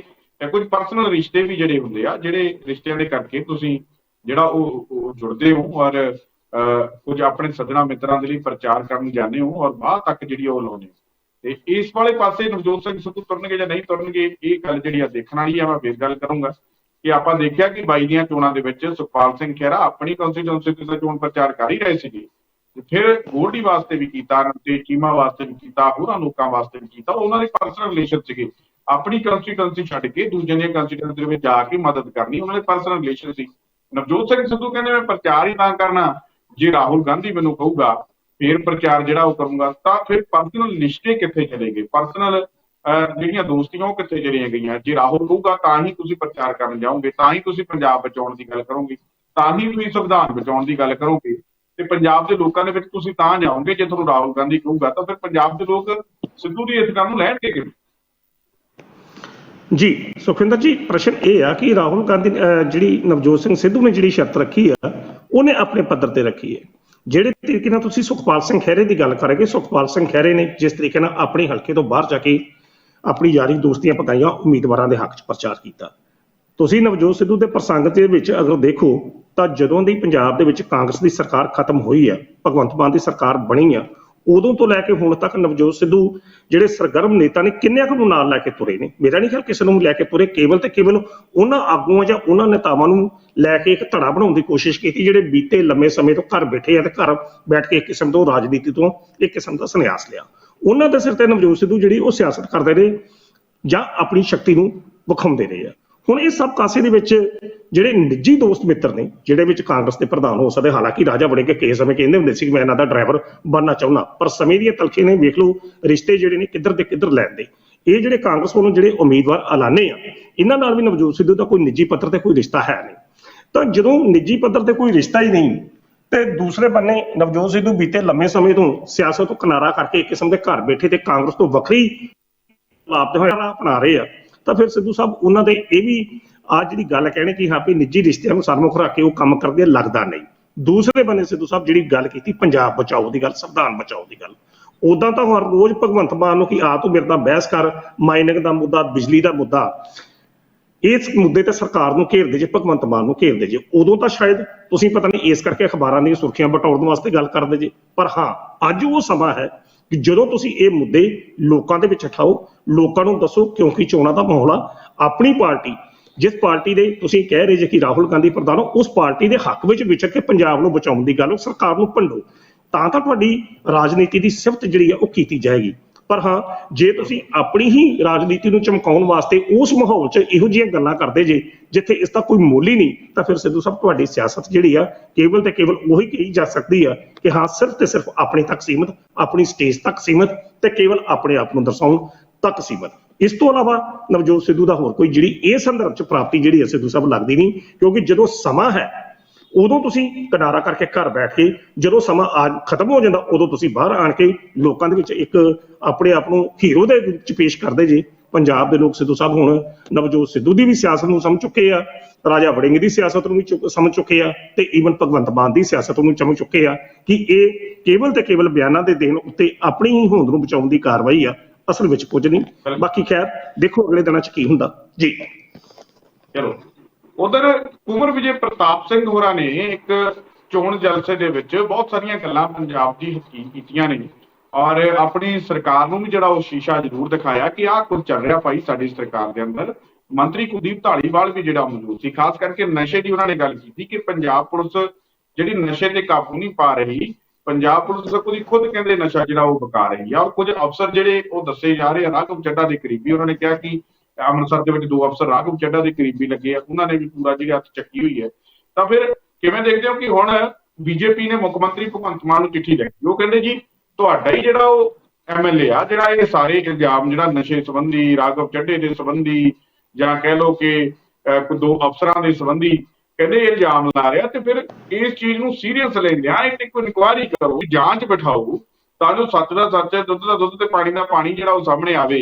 ਇਹ ਕੁਝ ਪਰਸਨਲ ਰਿਸ਼ਤੇ ਵੀ ਜਿਹੜੇ ਹੁੰਦੇ ਆ ਜਿਹੜੇ ਰਿਸ਼ਤਿਆਂ ਦੇ ਕਰਕੇ ਤੁਸੀਂ ਜਿਹੜਾ ਉਹ ਜੁੜਦੇ ਹੋ ਔਰ ਅਹ, ਕੁਝ ਆਪਣੇ ਸੱਜਣਾ ਮਿੱਤਰਾਂ ਦੇ ਲਈ ਪ੍ਰਚਾਰ ਕਰਨ ਜਾਂਦੇ ਹੋ ਔਰ ਬਾਹਰ ਤੱਕ ਜਿਹੜੀ ਉਹ ਲਾਉਂਦੇ ਹੋ। ਤੇ ਇਸ ਵਾਲੇ ਪਾਸੇ ਨਵਜੋਤ ਸਿੰਘ ਸਿੱਧੂ ਤੁਰਨਗੇ ਜਾਂ ਨਹੀਂ ਤੁਰਨਗੇ ਇਹ ਗੱਲ ਜਿਹੜੀ ਆ ਦੇਖਣ ਵਾਲੀ ਆ ਮੈਂ ਫਿਰ ਗੱਲ ਕਰੂੰਗਾ। ਕਿ ਆਪਾਂ ਦੇਖਿਆ ਕਿ ਬਾਈ ਦੀਆਂ ਚੋਣਾਂ ਦੇ ਵਿੱਚ ਸੁਖਪਾਲ ਸਿੰਘ ਖਹਿਰਾ ਆਪਣੀ ਕੰਸਟੀਟਿਊਂਸੀ ਤੇ ਚੋਣ ਪ੍ਰਚਾਰ ਕਰ ਹੀ ਰਹੇ ਸੀਗੇ। ਤੇ ਫਿਰ ਗੋਲਡੀ ਵਾਸਤੇ ਵੀ ਕੀਤਾ ਤੇ ਚੀਮਾ ਵਾਸਤੇ ਵੀ ਕੀਤਾ ਹੋਰਾਂ ਲੋਕਾਂ ਵਾਸਤੇ ਵੀ ਕੀਤਾ ਉਹਨਾਂ ਦੇ ਪਰਸਨਲ ਰਿਲੇਸ਼ਨ ਸੀਗੇ। ਆਪਣੀ ਕੰਸਟੀਟਿਊਂਸੀ ਛੱਡ ਕੇ ਦੂਜਿਆਂ ਦੀਆਂ ਕੰਸਟੀਟਿਊਂਸੀ ਦੇ ਵਿੱਚ ਜਾ ਕੇ ਮਦਦ ਕਰਨੀ, ਉਹਨਾਂ ਦੇ ਪਰਸਨਲ ਰਿਲੇਸ਼ਨ ਸੀ। ਨਵਜੋਤ ਸਿੰਘ ਸਿੱਧੂ ਕਹਿੰਦੇ, ਮੈਂ ਪ੍ਰਚਾਰ ਹੀ ਨਾ ਕਰਨਾ, ਜੇ ਰਾਹੁਲ ਗਾਂਧੀ ਮੈਨੂੰ ਕਹੂਗਾ, ਫਿਰ ਪ੍ਰਚਾਰ ਜਿਹੜਾ ਉਹ ਕਰੂੰਗਾ, ਤਾਂ ਫਿਰ ਪਰਸਨਲ ਰਿਸ਼ਤੇ ਕਿੱਥੇ ਚਲੇ ਗਏ? ਪਰਸਨਲ ਜਿਹੜੀਆਂ ਦੋਸਤੀਆਂ, ਉਹ ਕਿੱਥੇ ਚਲੀਆਂ ਗਈਆਂ? ਜੇ ਰਾਹੁਲ ਕਹੂਗਾ, ਤਾਂ ਹੀ ਤੁਸੀਂ ਪ੍ਰਚਾਰ ਕਰਨ ਜਾਓਗੇ, ਤਾਂ ਹੀ ਤੁਸੀਂ ਪੰਜਾਬ ਬਚਾਉਣ ਦੀ ਗੱਲ ਕਰੋਗੇ, ਤਾਂ ਹੀ ਤੁਸੀਂ ਸੰਵਿਧਾਨ ਬਚਾਉਣ ਦੀ ਗੱਲ ਕਰੋਗੇ। ਤੇ ਪੰਜਾਬ ਦੇ ਲੋਕਾਂ ਦੇ ਵਿੱਚ ਤੁਸੀਂ ਤਾਂ ਜਾਓਗੇ, ਜੇ ਤੁਹਾਨੂੰ ਰਾਹੁਲ ਗਾਂਧੀ ਕਹੂਗਾ, ਤਾਂ ਫਿਰ ਪੰਜਾਬ ਦੇ ਲੋਕ ਸਿੱਧੂ ਦੀ ਇਸ ਗੱਲ ਨੂੰ ਲੈਣਗੇ ਕਿਵੇਂ? ਜੀ, ਸੁਖਵਿੰਦਰ ਜੀ, ਪ੍ਰਸ਼ਨ ਇਹ ਆ ਕਿ ਰਾਹੁਲ ਗਾਂਧੀ ਜਿਹੜੀ ਨਵਜੋਤ ਸਿੰਘ ਸਿੱਧੂ ਨੇ ਜਿਹੜੀ ਸ਼ਰਤ ਰੱਖੀ ਆ, ਉਹਨੇ ਆਪਣੇ ਪੱਧਰ ਤੇ ਰੱਖੀ ਹੈ। ਜਿਹੜੇ ਤਰੀਕੇ ਨਾਲ ਤੁਸੀਂ ਸੁਖਪਾਲ ਸਿੰਘ ਖਹਿਰੇ ਦੀ ਗੱਲ ਕਰੋਗੇ ਸੁਖਪਾਲ ਸਿੰਘ ਖਹਿਰੇ ਨੇ ਜਿਸ ਤਰੀਕੇ ਨਾਲ ਆਪਣੇ ਹਲਕੇ ਤੋਂ ਬਾਹਰ ਜਾ ਕੇ ਆਪਣੀ ਯਾਰੀ ਦੋਸਤੀਆਂ ਪਕਾਈਆਂ, ਉਮੀਦਵਾਰਾਂ ਦੇ ਹੱਕ 'ਚ ਪ੍ਰਚਾਰ ਕੀਤਾ। ਤੁਸੀਂ ਨਵਜੋਤ ਸਿੱਧੂ ਦੇ ਪ੍ਰਸੰਗ ਦੇ ਵਿੱਚ ਅਗਰ ਦੇਖੋ, ਤਾਂ ਜਦੋਂ ਦੀ ਪੰਜਾਬ ਦੇ ਵਿੱਚ ਕਾਂਗਰਸ ਦੀ ਸਰਕਾਰ ਖਤਮ ਹੋਈ ਆ ਭਗਵੰਤ ਮਾਨ ਦੀ ਸਰਕਾਰ ਬਣੀ ਆ ਉਦੋਂ ਤੋਂ ਲੈ ਕੇ ਹੁਣ ਤੱਕ ਨਵਜੋਤ ਸਿੱਧੂ ਜਿਹੜੇ ਸਰਗਰਮ ਨੇਤਾ ਨੇ, ਕਿੰਨਿਆਂ ਕੁ ਨੂੰ ਨਾਲ ਲੈ ਕੇ ਤੁਰੇ ਨੇ? ਮੇਰਾ ਨਹੀਂ ਖਿਆਲ ਕਿਸੇ ਨੂੰ ਲੈ ਕੇ ਤੁਰੇ, ਕੇਵਲ ਤੇ ਕੇਵਲ ਉਹਨਾਂ ਆਗੂਆਂ ਜਾਂ ਉਹਨਾਂ ਨੇਤਾਵਾਂ ਨੂੰ ਲੈ ਕੇ ਇੱਕ ਧੜਾ ਬਣਾਉਣ ਦੀ ਕੋਸ਼ਿਸ਼ ਕੀਤੀ, ਜਿਹੜੇ ਬੀਤੇ ਲੰਮੇ ਸਮੇਂ ਤੋਂ ਘਰ ਬੈਠੇ ਆ ਤੇ ਘਰ ਬੈਠ ਕੇ ਇੱਕ ਕਿਸਮ ਤੋਂ ਰਾਜਨੀਤੀ ਤੋਂ ਇੱਕ ਕਿਸਮ ਦਾ ਸੰਨਿਆਸ ਲਿਆ। ਉਹਨਾਂ ਦੇ ਸਿਰ ਤੇ ਨਵਜੋਤ ਸਿੱਧੂ ਜਿਹੜੀ ਉਹ ਸਿਆਸਤ ਕਰਦੇ ਰਹੇ ਜਾਂ ਆਪਣੀ ਸ਼ਕਤੀ ਨੂੰ ਵਿਖਾਉਂਦੇ ਰਹੇ ਆ। ਹੁਣ ਇਹ ਸਭ ਕਾਸੇ ਦੇ ਵਿੱਚ ਜਿਹੜੇ ਨਿੱਜੀ ਦੋਸਤ ਮਿੱਤਰ ਨੇ, ਜਿਹੜੇ ਵਿੱਚ ਕਾਂਗਰਸ ਦੇ ਪ੍ਰਧਾਨ ਹੋ ਸਕਦੇ, ਹਾਲਾਂਕਿ ਰਾਜਾ ਬੜੇ ਕੇ ਕੇਸ ਸਮੇਂ ਕਹਿੰਦੇ ਹੁੰਦੇ ਸੀ ਕਿ ਮੈਂ ਇਹਨਾਂ ਦਾ ਡਰਾਈਵਰ ਬਣਨਾ ਚਾਹੁੰਦਾ। ਪਰ ਸਮੇਂ ਦੀਆਂ ਤਲਖੀ ਨੇ, ਵੇਖ ਲਓ, ਰਿਸ਼ਤੇ ਜਿਹੜੇ ਨੇ ਕਿੱਧਰ ਦੇ ਕਿੱਧਰ ਲੈਂਦੇ ਇਹ ਜਿਹੜੇ ਕਾਂਗਰਸ ਵੱਲੋਂ ਜਿਹੜੇ ਉਮੀਦਵਾਰ ਐਲਾਨੇ ਆ, ਇਹਨਾਂ ਨਾਲ ਵੀ ਨਵਜੋਤ ਸਿੱਧੂ ਦਾ ਕੋਈ ਨਿੱਜੀ ਪੱਧਰ ਤੇ ਕੋਈ ਰਿਸ਼ਤਾ ਹੈ ਨਹੀਂ। ਤਾਂ ਜਦੋਂ ਨਿੱਜੀ ਪੱਧਰ ਤੇ ਕੋਈ ਰਿਸ਼ਤਾ ਹੀ ਨਹੀਂ, ਤੇ ਦੂਸਰੇ ਬੰਨੇ ਨਵਜੋਤ ਸਿੱਧੂ ਬੀਤੇ ਲੰਮੇ ਸਮੇਂ ਤੋਂ ਸਿਆਸਤ ਤੋਂ ਕਿਨਾਰਾ ਕਰਕੇ ਇੱਕ ਕਿਸਮ ਦੇ ਘਰ ਬੈਠੇ ਤੇ ਕਾਂਗਰਸ ਤੋਂ ਵੱਖਰੀ ਲਾਪਤੇ ਹੋਏ ਰਾਹ ਅਪਣਾ ਰਹੇ ਆ। ਤਾਂ ਫਿਰ ਸਿੱਧੂ ਸਾਹਿਬ ਉਹਨਾਂ ਦੇ ਇਹ ਵੀ ਆ ਜਿਹੜੀ ਗੱਲ ਕਹਿਣੇ ਕਿ ਹਾਂ ਵੀ ਨਿੱਜੀ ਰਿਸ਼ਤਿਆਂ ਨੂੰ ਸਰਮੁਖ ਰੱਖ ਕੇ ਉਹ ਕੰਮ ਕਰਦੇ ਆ, ਲੱਗਦਾ ਨਹੀਂ। ਦੂਸਰੇ ਬੰਨੇ ਸਿੱਧੂ ਸਾਹਿਬ ਜਿਹੜੀ ਗੱਲ ਕੀਤੀ ਪੰਜਾਬ ਬਚਾਓ ਦੀ ਗੱਲ ਸੰਵਿਧਾਨ ਬਚਾਓ ਦੀ ਗੱਲ। ਉਦਾਂ ਤਾਂ ਹਰ ਰੋਜ਼ ਭਗਵੰਤ ਮਾਨ ਨੂੰ ਕਿ ਆ ਤੂੰ ਮੇਰੇ ਨਾਲ ਬਹਿਸ ਕਰ ਮਾਈਨਿੰਗ ਦਾ ਮੁੱਦਾ ਬਿਜਲੀ ਦਾ ਮੁੱਦਾ। ਇਸ ਮੁੱਦੇ ਤੇ ਸਰਕਾਰ ਨੂੰ ਘੇਰਦੇ ਜੇ ਭਗਵੰਤ ਮਾਨ ਨੂੰ ਘੇਰਦੇ ਜੇ ਉਦੋਂ ਤਾਂ ਸ਼ਾਇਦ ਤੁਸੀਂ ਪਤਾ ਨਹੀਂ ਇਸ ਕਰਕੇ ਅਖਬਾਰਾਂ ਦੀਆਂ ਸੁਰਖੀਆਂ ਬਟੋਰਨ ਵਾਸਤੇ ਗੱਲ ਕਰਦੇ ਜੇ। ਪਰ ਹਾਂ ਅੱਜ ਉਹ ਸਮਾਂ ਹੈ ਕਿ ਜਦੋਂ ਤੁਸੀਂ ਇਹ ਮੁੱਦੇ ਲੋਕਾਂ ਦੇ ਵਿੱਚ ਉਠਾਓ, ਲੋਕਾਂ ਨੂੰ ਦੱਸੋ ਕਿਉਂਕਿ ਚੋਣਾਂ ਦਾ ਮਾਹੌਲ ਆ, ਆਪਣੀ ਪਾਰਟੀ, ਜਿਸ ਪਾਰਟੀ ਦੇ ਤੁਸੀਂ ਕਹਿ ਰਹੇ ਜੇ ਕਿ ਰਾਹੁਲ ਗਾਂਧੀ ਪ੍ਰਧਾਨ ਹੋ, ਉਸ ਪਾਰਟੀ ਦੇ ਹੱਕ ਵਿੱਚ ਵਿਚਰ ਕੇ ਪੰਜਾਬ ਨੂੰ ਬਚਾਉਣ ਦੀ ਗੱਲ, ਉਹ ਸਰਕਾਰ ਨੂੰ ਭੰਡੋ। ਤਾਂ ਤਾਂ ਤੁਹਾਡੀ ਰਾਜਨੀਤੀ ਦੀ ਸਿਫਤ ਜਿਹੜੀ ਆ, ਉਹ ਕੀਤੀ ਜਾਏਗੀ। ਪਰ ਹਾਂ, ਜੇ ਤੁਸੀਂ ਆਪਣੀ ਹੀ ਰਾਜਨੀਤੀ ਨੂੰ ਚਮਕਾਉਣ ਵਾਸਤੇ ਉਸ ਮਾਹੌਲ 'ਚ ਇਹੋ ਜਿਹੀਆਂ ਗੱਲਾਂ ਕਰਦੇ ਜੇ, ਜਿੱਥੇ ਇਸ ਦਾ ਕੋਈ ਮੁੱਲ ਹੀ ਨਹੀਂ, ਤਾਂ ਫਿਰ ਸਿੱਧੂ ਸਾਹਿਬ ਤੁਹਾਡੀ ਸਿਆਸਤ ਜਿਹੜੀ ਆ, ਕੇਵਲ ਤੇ ਕੇਵਲ ਉਹੀ ਕਹੀ ਜਾ ਸਕਦੀ ਆ ਕਿ ਹਾਂ, ਸਿਰਫ ਤੇ ਸਿਰਫ ਆਪਣੇ ਤੱਕ ਸੀਮਤ, ਆਪਣੀ ਸਟੇਜ ਤੱਕ ਸੀਮਤ ਤੇ ਕੇਵਲ ਆਪਣੇ ਆਪ ਨੂੰ ਦਰਸਾਉਣ ਤੱਕ ਸੀਮਤ। ਇਸ ਤੋਂ ਇਲਾਵਾ ਨਵਜੋਤ ਸਿੱਧੂ ਦਾ ਹੋਰ ਕੋਈ ਜਿਹੜੀ ਇਹ ਸੰਦਰਭ 'ਚ ਪ੍ਰਾਪਤੀ ਜਿਹੜੀ ਹੈ ਸਿੱਧੂ ਸਾਹਿਬ ਲੱਗਦੀ ਨਹੀਂ, ਕਿਉਂਕਿ ਜਦੋਂ ਸਮਾਂ ਹੈ ਉਦੋਂ ਤੁਸੀਂ ਕਿਨਾਰਾ ਕਰਕੇ ਘਰ ਬੈਠ ਕੇ ਜਦੋਂ ਸਮਾਂ ਆ ਖਤਮ ਹੋ ਜਾਂਦਾ ਉਦੋਂ ਤੁਸੀਂ ਬਾਹਰ ਆਣ ਕੇ ਲੋਕਾਂ ਦੇ ਵਿੱਚ ਇੱਕ ਆਪਣੇ ਆਪ ਨੂੰ ਹੀਰੋ ਦੇ ਰੂਪ ਚ ਪੇਸ਼ ਕਰਦੇ ਜੇ। ਪੰਜਾਬ ਦੇ ਲੋਕ ਸਿੱਧੂ ਸਾਹਿਬ ਹੁਣ ਨਵਜੋਤ ਸਿੱਧੂ ਦੀ ਵੀ ਸਿਆਸਤ ਨੂੰ ਸਮਝ ਚੁੱਕੇ ਆ ਰਾਜਾ ਵੜਿੰਗ ਦੀ ਸਿਆਸਤ ਨੂੰ ਵੀ ਸਮਝ ਚੁੱਕੇ ਆ ਤੇ ਈਵਨ ਭਗਵੰਤ ਮਾਨ ਦੀ ਸਿਆਸਤ ਨੂੰ ਸਮਝ ਚੁੱਕੇ ਆ ਕਿ ਇਹ ਕੇਵਲ ਤੇ ਕੇਵਲ ਬਿਆਨਾਂ ਦੇ ਦੇਣ ਉੱਤੇ ਆਪਣੀ ਹੀ ਹੋਂਦ ਨੂੰ ਬਚਾਉਣ ਦੀ ਕਾਰਵਾਈ ਆ ਅਸਲ ਵਿੱਚ ਕੁਝ ਨਹੀਂ। ਬਾਕੀ ਖੈਰ ਦੇਖੋ ਅਗਲੇ ਦਿਨਾਂ ਚ ਕੀ ਹੁੰਦਾ। ਜੀ। ਚਲੋ। ਉਧਰ ਕੁਮਰ ਵਿਜੇ ਪ੍ਰਤਾਪ ਸਿੰਘ ਹੋਰਾਂ ਨੇ ਇੱਕ ਚੋਣ ਜਲਸੇ ਦੇ ਵਿੱਚ ਬਹੁਤ ਸਾਰੀਆਂ ਗੱਲਾਂ ਪੰਜਾਬ ਦੀ ਹਕੀਕ ਕੀਤੀਆਂ ਨੇ। ਔਰ ਆਪਣੀ ਸਰਕਾਰ ਨੂੰ ਵੀ ਜਿਹੜਾ ਉਹ ਸ਼ੀਸ਼ਾ ਜ਼ਰੂਰ ਦਿਖਾਇਆ ਕਿ ਆਹ ਕੁਝ ਚੱਲ ਰਿਹਾ ਭਾਈ ਸਾਡੀ ਸਰਕਾਰ ਦੇ ਅੰਦਰ। ਮੰਤਰੀ ਕੁਲਦੀਪ ਢਾਲੀਵਾਲ ਵੀ ਜਿਹੜਾ ਮੌਜੂਦ ਸੀ, ਖਾਸ ਕਰਕੇ ਨਸ਼ੇ ਦੀ ਉਹਨਾਂ ਨੇ ਗੱਲ ਕੀਤੀ ਕਿ ਪੰਜਾਬ ਪੁਲਿਸ ਜਿਹੜੀ ਨਸ਼ੇ ਤੇ ਕਾਬੂ ਨਹੀਂ ਪਾ ਰਹੀ, ਪੰਜਾਬ ਪੁਲਿਸ ਦਾ ਕੋਈ ਖੁਦ ਕਹਿੰਦੇ ਨਸ਼ਾ ਜਿਹੜਾ ਉਹ ਬਕਾ ਰਹੀ ਆ। ਔਰ ਕੁਝ ਅਫਸਰ ਜਿਹੜੇ ਉਹ ਦੱਸੇ ਜਾ ਰਹੇ ਆ, ਰਾਘਵ ਚੱਡਾ ਦੇ ਕਰੀਬੀ ਉਹਨਾਂ ਨੇ ਕਿਹਾ ਕਿ ਅੰਮ੍ਰਿਤਸਰ ਦੇ ਵਿੱਚ ਦੋ ਅਫਸਰ ਰਾਘਵ ਚੱਡਾ ਦੇ ਕਰੀਬੀ ਲੱਗੇ ਆ, ਉਹਨਾਂ ਨੇ ਵੀ ਪੂਰਾ ਜਿਹੜੀ ਹੱਥ ਚੱਕੀ ਹੋਈ ਹੈ। ਤਾਂ ਫਿਰ ਕਿਵੇਂ ਦੇਖਦੇ ਹੋ ਕਿ ਹੁਣ ਬੀਜੇਪੀ ਨੇ ਮੁੱਖ ਮੰਤਰੀ ਭਗਵੰਤ ਮਾਨ ਨੂੰ ਚਿੱਠੀ ਲਿਖੀ? ਉਹ ਕਹਿੰਦੇ ਜੀ, ਤੁਹਾਡਾ ਹੀ ਜਿਹੜਾ ਉਹ ਐਮਐਲਏ ਆ, ਜਿਹੜਾ ਇਹ ਸਾਰੇ ਇਲਜ਼ਾਮ ਜਿਹੜਾ ਨਸ਼ੇ ਸੰਬੰਧੀ, ਰਾਘਵ ਚੱਡੇ ਦੇ ਸੰਬੰਧੀ ਜਾਂ ਕਹਿ ਲਓ ਕਿ ਦੋ ਅਫਸਰਾਂ ਦੇ ਸੰਬੰਧੀ ਕਹਿੰਦੇ ਇਹ ਇਲਜ਼ਾਮ ਲਾ ਰਿਹਾ ਤੇ ਫਿਰ ਇਸ ਚੀਜ਼ ਨੂੰ ਸੀਰੀਅਸ ਲੈਂਦੇ ਲੈਂਦਿਆਂ ਇੱਕ ਕੋਈ ਇਨਕੁਆਇਰੀ ਕਰੋ ਜਾਂਚ ਬਿਠਾਓ ਤਾਂ ਜੋ ਸੱਚ ਦਾ ਸੱਚ ਦੁੱਧ ਦਾ ਦੁੱਧ ਤੇ ਪਾਣੀ ਦਾ ਪਾਣੀ ਜਿਹੜਾ ਉਹ ਸਾਹਮਣੇ ਆਵੇ।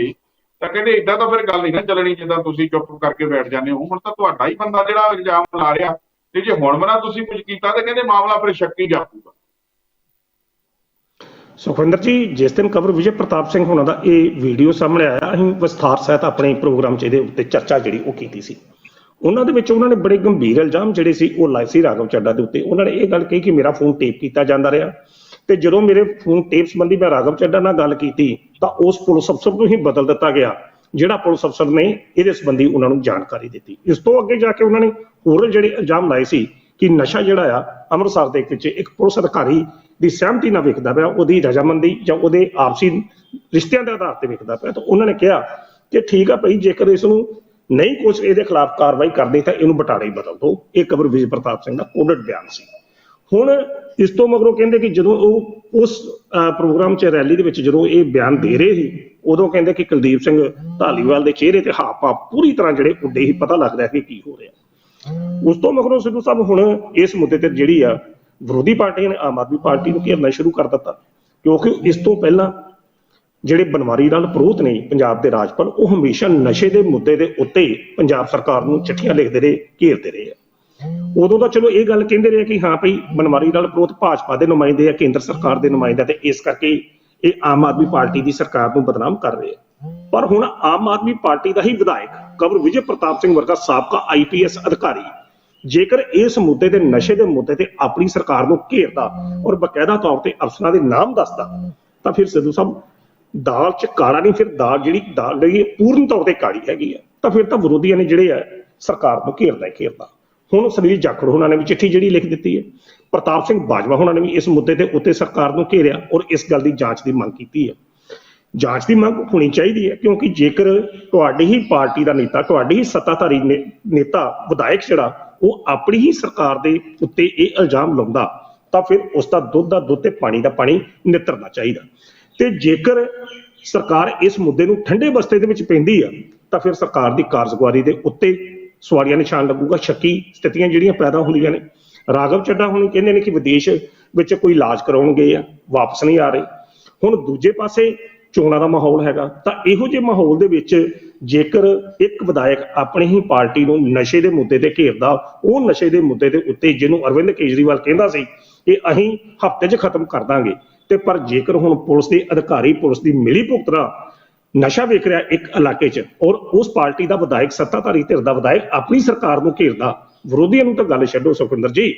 ਤਾਂ ਕਹਿੰਦੇ ਇਦਾਂ ਤਾਂ ਫਿਰ ਗੱਲ ਨਹੀਂ ਨਾ ਚੱਲਣੀ ਜਿੱਦਾਂ ਤੁਸੀਂ ਚੁੱਪ ਕਰਕੇ ਬੈਠ ਜਾਂਦੇ ਹੋ। ਹੁਣ ਤਾਂ ਤੁਹਾਡਾ ਹੀ ਬੰਦਾ ਜਿਹੜਾ ਇਲਜ਼ਾਮ ਲਾ ਰਿਹਾ। ਤੇ ਜੇ ਹੁਣ ਮਨਾ ਤੁਸੀਂ ਕੁਝ ਕੀਤਾ ਤਾਂ ਕਹਿੰਦੇ ਮਾਮਲਾ ਫਿਰ ਸ਼ੱਕੀ ਜਾਪੂਗਾ। ਸੁਖਵਿੰਦਰ ਜੀ, ਜਿਸ ਦਿਨ ਕਵਰ ਵਿਜੇ ਪ੍ਰਤਾਪ ਸਿੰਘ ਹੋਣਾ ਦਾ ਇਹ ਵੀਡੀਓ ਸਾਹਮਣੇ ਆਇਆ, ਅਸੀਂ ਵਿਸਥਾਰ ਸਹਿਤ ਆਪਣੇ ਪ੍ਰੋਗਰਾਮ 'ਚ ਇਹਦੇ ਉੱਤੇ ਚਰਚਾ ਜਿਹੜੀ ਉਹ ਕੀਤੀ ਸੀ। ਉਹਨਾਂ ਦੇ ਵਿੱਚ ਉਹਨਾਂ ਨੇ ਬੜੇ ਗੰਭੀਰ ਇਲਜ਼ਾਮ ਜਿਹੜੇ ਸੀ, ਉਹ ਲਾਏ ਸੀ ਰਾਘਵ ਚੱਡਾ ਦੇ ਉੱਤੇ। ਉਹਨਾਂ ਨੇ ਇਹ ਗੱਲ ਕਹੀ ਕਿ ਮੇਰਾ ਫੋਨ ਟੇਪ ਕੀਤਾ ਜਾਂਦਾ ਰਿਹਾ। ਤੇ ਜਦੋਂ ਮੇਰੇ ਫੋਨ ਟੇਪ ਸੰਬੰਧੀ ਮੈਂ ਰਾਘਵ ਚੱਡਾ ਨਾਲ ਗੱਲ ਕੀਤੀ, ਤਾਂ ਉਸ ਪੁਲਿਸ ਅਫਸਰ ਨੂੰ ਹੀ ਬਦਲ ਦਿੱਤਾ ਗਿਆ, ਜਿਹੜਾ ਪੁਲਿਸ ਅਫਸਰ ਨੇ ਇਹਦੇ ਸੰਬੰਧੀ ਉਹਨਾਂ ਨੂੰ ਜਾਣਕਾਰੀ ਦਿੱਤੀ। ਇਸ ਤੋਂ ਅੱਗੇ ਜਾ ਕੇ ਉਹਨਾਂ ਨੇ ਹੋਰ ਜਿਹੜੇ ਇਲਜ਼ਾਮ ਲਾਏ ਸੀ ਕਿ ਨਸ਼ਾ ਜਿਹੜਾ ਆ, ਅੰਮ੍ਰਿਤਸਰ ਦੇ ਵਿੱਚ ਇੱਕ ਪੁਲਿਸ ਅਧਿਕਾਰੀ ਦੀ ਸਹਿਮਤੀ ਨਾਲ ਵਿਕਦਾ ਪਿਆ, ਉਹਦੀ ਰਜਾਮੰਦੀ ਜਾਂ ਉਹਦੇ ਆਪਸੀ ਰਿਸ਼ਤਿਆਂ ਦੇ ਆਧਾਰ ਤੇ ਵਿਕਦਾ ਪਿਆ, ਤਾਂ ਉਹਨਾਂ ਨੇ ਕਿਹਾ ਕਿ ਠੀਕ ਆ ਭਾਈ, ਜੇਕਰ ਇਸ ਨੂੰ ਨਹੀਂ ਕੁਝ ਇਹਦੇ ਖਿਲਾਫ ਕਾਰਵਾਈ ਕਰਦੇ ਤਾਂ ਇਹਨੂੰ ਬਟਾਲੇ ਬਦਲ ਦਿਓ। ਇਹ ਕਬਰ ਵਿਜੇ ਪ੍ਰਤਾਪ ਸਿੰਘ ਦਾ ਕੋਡਡ ਬਿਆਨ ਸੀ। ਹੁਣ ਇਸ ਤੋਂ ਮਗਰੋਂ ਕਹਿੰਦੇ ਕਿ ਜਦੋਂ ਉਹ ਉਸ ਪ੍ਰੋਗਰਾਮ 'ਚ ਰੈਲੀ ਦੇ ਵਿੱਚ ਜਦੋਂ ਇਹ ਬਿਆਨ ਦੇ ਰਹੇ ਸੀ, ਉਦੋਂ ਕਹਿੰਦੇ ਕਿ ਕੁਲਦੀਪ ਸਿੰਘ ਢਾਲੀਵਾਲ ਦੇ ਚਿਹਰੇ ਤੇ ਹਾਪਾ ਪੂਰੀ ਤਰ੍ਹਾਂ ਜਿਹੜੇ ਉੱਡੇ ਹੀ ਪਤਾ ਲੱਗਦਾ ਕਿ ਕੀ ਹੋ ਰਿਹਾ। ਉਸ ਤੋਂ ਮਗਰੋਂ ਸਿੱਧੂ ਸਾਹਿਬ ਹੁਣ ਇਸ ਮੁੱਦੇ ਤੇ ਜਿਹੜੀ ਆ ਵਿਰੋਧੀ ਪਾਰਟੀ ਨੇ ਆਮ ਆਦਮੀ ਪਾਰਟੀ ਨੂੰ ਘੇਰਨਾ ਸ਼ੁਰੂ ਕਰ ਦਿੱਤਾ, ਕਿਉਂਕਿ ਇਸ ਤੋਂ ਪਹਿਲਾਂ ਜਿਹੜੇ ਬਨਵਾਰੀ ਲਾਲ ਪ੍ਰੋਹਤ ਨੇ ਪੰਜਾਬ ਦੇ ਰਾਜਪਾਲ, ਉਹ ਹਮੇਸ਼ਾ ਨਸ਼ੇ ਦੇ ਮੁੱਦੇ ਦੇ ਉੱਤੇ ਪੰਜਾਬ ਸਰਕਾਰ ਨੂੰ ਚਿੱਠੀਆਂ ਲਿਖਦੇ ਰਹੇ, ਘੇਰਦੇ ਰਹੇ ਆ। ਉਦੋਂ ਤਾਂ ਚਲੋ ਇਹ ਗੱਲ ਕਹਿੰਦੇ ਰਹੇ ਕਿ ਹਾਂ ਭਈ ਬਨਵਾਰੀ ਲਾਲ ਪ੍ਰੋਹਤ ਭਾਜਪਾ ਦੇ ਨੁਮਾਇੰਦੇ ਆ, ਕੇਂਦਰ ਸਰਕਾਰ ਦੇ ਨੁਮਾਇੰਦੇ ਤੇ ਇਸ ਕਰਕੇ ਇਹ ਆਮ ਆਦਮੀ ਪਾਰਟੀ ਦੀ ਸਰਕਾਰ ਨੂੰ ਬਦਨਾਮ ਕਰ ਰਹੇ ਆ। ਪਰ ਹੁਣ ਆਮ ਆਦਮੀ ਪਾਰਟੀ ਦਾ ਹੀ ਵਿਧਾਇਕ ਕਬਰ ਵਿਜੇ ਪ੍ਰਤਾਪ ਸਿੰਘ ਵਰਗਾ ਸਾਬਕਾ ਆਈਪੀਐਸ ਅਧਿਕਾਰੀ ਜੇਕਰ ਇਸ ਮੁੱਦੇ ਤੇ ਨਸ਼ੇ ਦੇ ਮੁੱਦੇ ਤੇ ਆਪਣੀ ਸਰਕਾਰ ਨੂੰ ਘੇਰਦਾ ਔਰ ਬਕਾਇਦਾ ਤੌਰ ਤੇ ਅਫਸਰਾਂ ਦੇ ਨਾਮ ਦੱਸਦਾ, ਤਾਂ ਫਿਰ ਸਿੱਧੂ ਸਾਹਿਬ ਦਾਲ ਚ ਕਾਲਾ ਨਹੀਂ, ਫਿਰ ਦਾਲ ਜਿਹੜੀ ਦਾਲ ਜਿਹੜੀ ਪੂਰਨ ਤੌਰ ਤੇ ਕਾਲੀ ਹੈਗੀ ਆ ਤਾਂ ਫਿਰ ਤਾਂ ਵਿਰੋਧੀਆਂ ਨੇ ਜਿਹੜੇ ਆ ਸਰਕਾਰ ਨੂੰ ਘੇਰਦਾ ਹੀ ਘੇਰਦਾ। ਹੁਣ ਸੁਨੀਲ ਜਾਖੜ ਉਹਨਾਂ ਨੇ ਵੀ ਚਿੱਠੀ ਜਿਹੜੀ ਲਿਖ ਦਿੱਤੀ ਹੈ। ਪ੍ਰਤਾਪ ਸਿੰਘ ਬਾਜਵਾ ਉਹਨਾਂ ਨੇ ਵੀ ਇਸ ਮੁੱਦੇ ਤੇ ਉੱਤੇ ਸਰਕਾਰ ਨੂੰ ਘੇਰਿਆ ਔਰ ਇਸ ਗੱਲ ਦੀ ਜਾਂਚ ਦੀ ਮੰਗ ਕੀਤੀ ਹੈ। ਜਾਂਚ ਦੀ ਮੰਗ ਹੋਣੀ ਚਾਹੀਦੀ ਹੈ ਕਿਉਂਕਿ ਜੇਕਰ ਤੁਹਾਡੀ ਹੀ ਪਾਰਟੀ ਦਾ ਨੇਤਾ, ਤੁਹਾਡੀ ਹੀ ਸੱਤਾਧਾਰੀ ਨੇਤਾ, ਵਿਧਾਇਕ ਜਿਹੜਾ, ਉਹ ਆਪਣੀ ਹੀ ਸਰਕਾਰ ਦੇ ਉੱਤੇ ਇਹ ਇਲਜ਼ਾਮ ਲਾਉਂਦਾ, ਤਾਂ ਫਿਰ ਉਸ ਦਾ ਦੁੱਧ ਦਾ ਦੁੱਧ ਤੇ ਪਾਣੀ ਦਾ ਪਾਣੀ ਨਿੱਤਰਨਾ ਚਾਹੀਦਾ। ਤੇ ਜੇਕਰ ਸਰਕਾਰ ਇਸ ਮੁੱਦੇ ਨੂੰ ਠੰਡੇ ਬਸਤੇ ਦੇ ਵਿੱਚ ਪੈਂਦੀ ਆ ਤਾਂ ਫਿਰ ਸਰਕਾਰ ਦੀ ਕਾਰਜਗੁਆਰੀ ਦੇ ਉੱਤੇ ਸਵਾਰੀਆਂ ਨਿਸ਼ਾਨ ਲੱਗੂਗਾ, ਸ਼ੱਕੀ ਸਥਿਤੀਆਂ ਜਿਹੜੀਆਂ ਪੈਦਾ ਹੁੰਦੀਆਂ ਨੇ। ਰਾਘਵ ਚੱਡਾ ਹੁਣ ਕਹਿੰਦੇ ਨੇ ਕਿ ਵਿਦੇਸ਼ ਵਿੱਚ ਕੋਈ ਇਲਾਜ ਕਰਾਉਣ ਗਏ ਆ ਵਾਪਸ ਨਹੀਂ ਆ ਰਹੇ। ਹੁਣ ਦੂਜੇ ਪਾਸੇ ਚੋਣਾਂ ਦਾ ਮਾਹੌਲ ਹੈਗਾ, ਤਾਂ ਇਹੋ ਜਿਹੇ ਮਾਹੌਲ ਦੇ ਵਿੱਚ ਜੇਕਰ ਇੱਕ ਵਿਧਾਇਕ ਆਪਣੀ ਹੀ ਪਾਰਟੀ ਨੂੰ ਨਸ਼ੇ ਦੇ ਮੁੱਦੇ ਤੇ ਘੇਰਦਾ, ਉਹ ਨਸ਼ੇ ਦੇ ਮੁੱਦੇ ਦੇ ਉੱਤੇ ਜਿਹਨੂੰ ਅਰਵਿੰਦ ਕੇਜਰੀਵਾਲ ਕਹਿੰਦਾ ਸੀ ਕਿ ਅਸੀਂ ਹਫ਼ਤੇ 'ਚ ਖਤਮ ਕਰ ਦਾਂਗੇ। ਤੇ ਪਰ ਜੇਕਰ ਹੁਣ ਪੁਲਿਸ ਦੇ ਅਧਿਕਾਰੀ, ਪੁਲਿਸ ਦੀ ਮਿਲੀ ਭੁਗਤਣਾ ਨਸ਼ਾ ਵੇਖ ਰਿਹਾ ਇੱਕ ਇਲਾਕੇ 'ਚ ਔਰ ਉਸ ਪਾਰਟੀ ਦਾ ਵਿਧਾਇਕ ਸੱਤਾਧਾਰੀ ਧਿਰ ਦਾ ਵਿਧਾਇਕ ਆਪਣੀ ਸਰਕਾਰ ਨੂੰ ਘੇਰਦਾ ਵਿਰੋਧੀਆਂ ਨੂੰ ਤਾਂ ਗੱਲ ਛੱਡੋ ਸੁਖਵਿੰਦਰ ਜੀ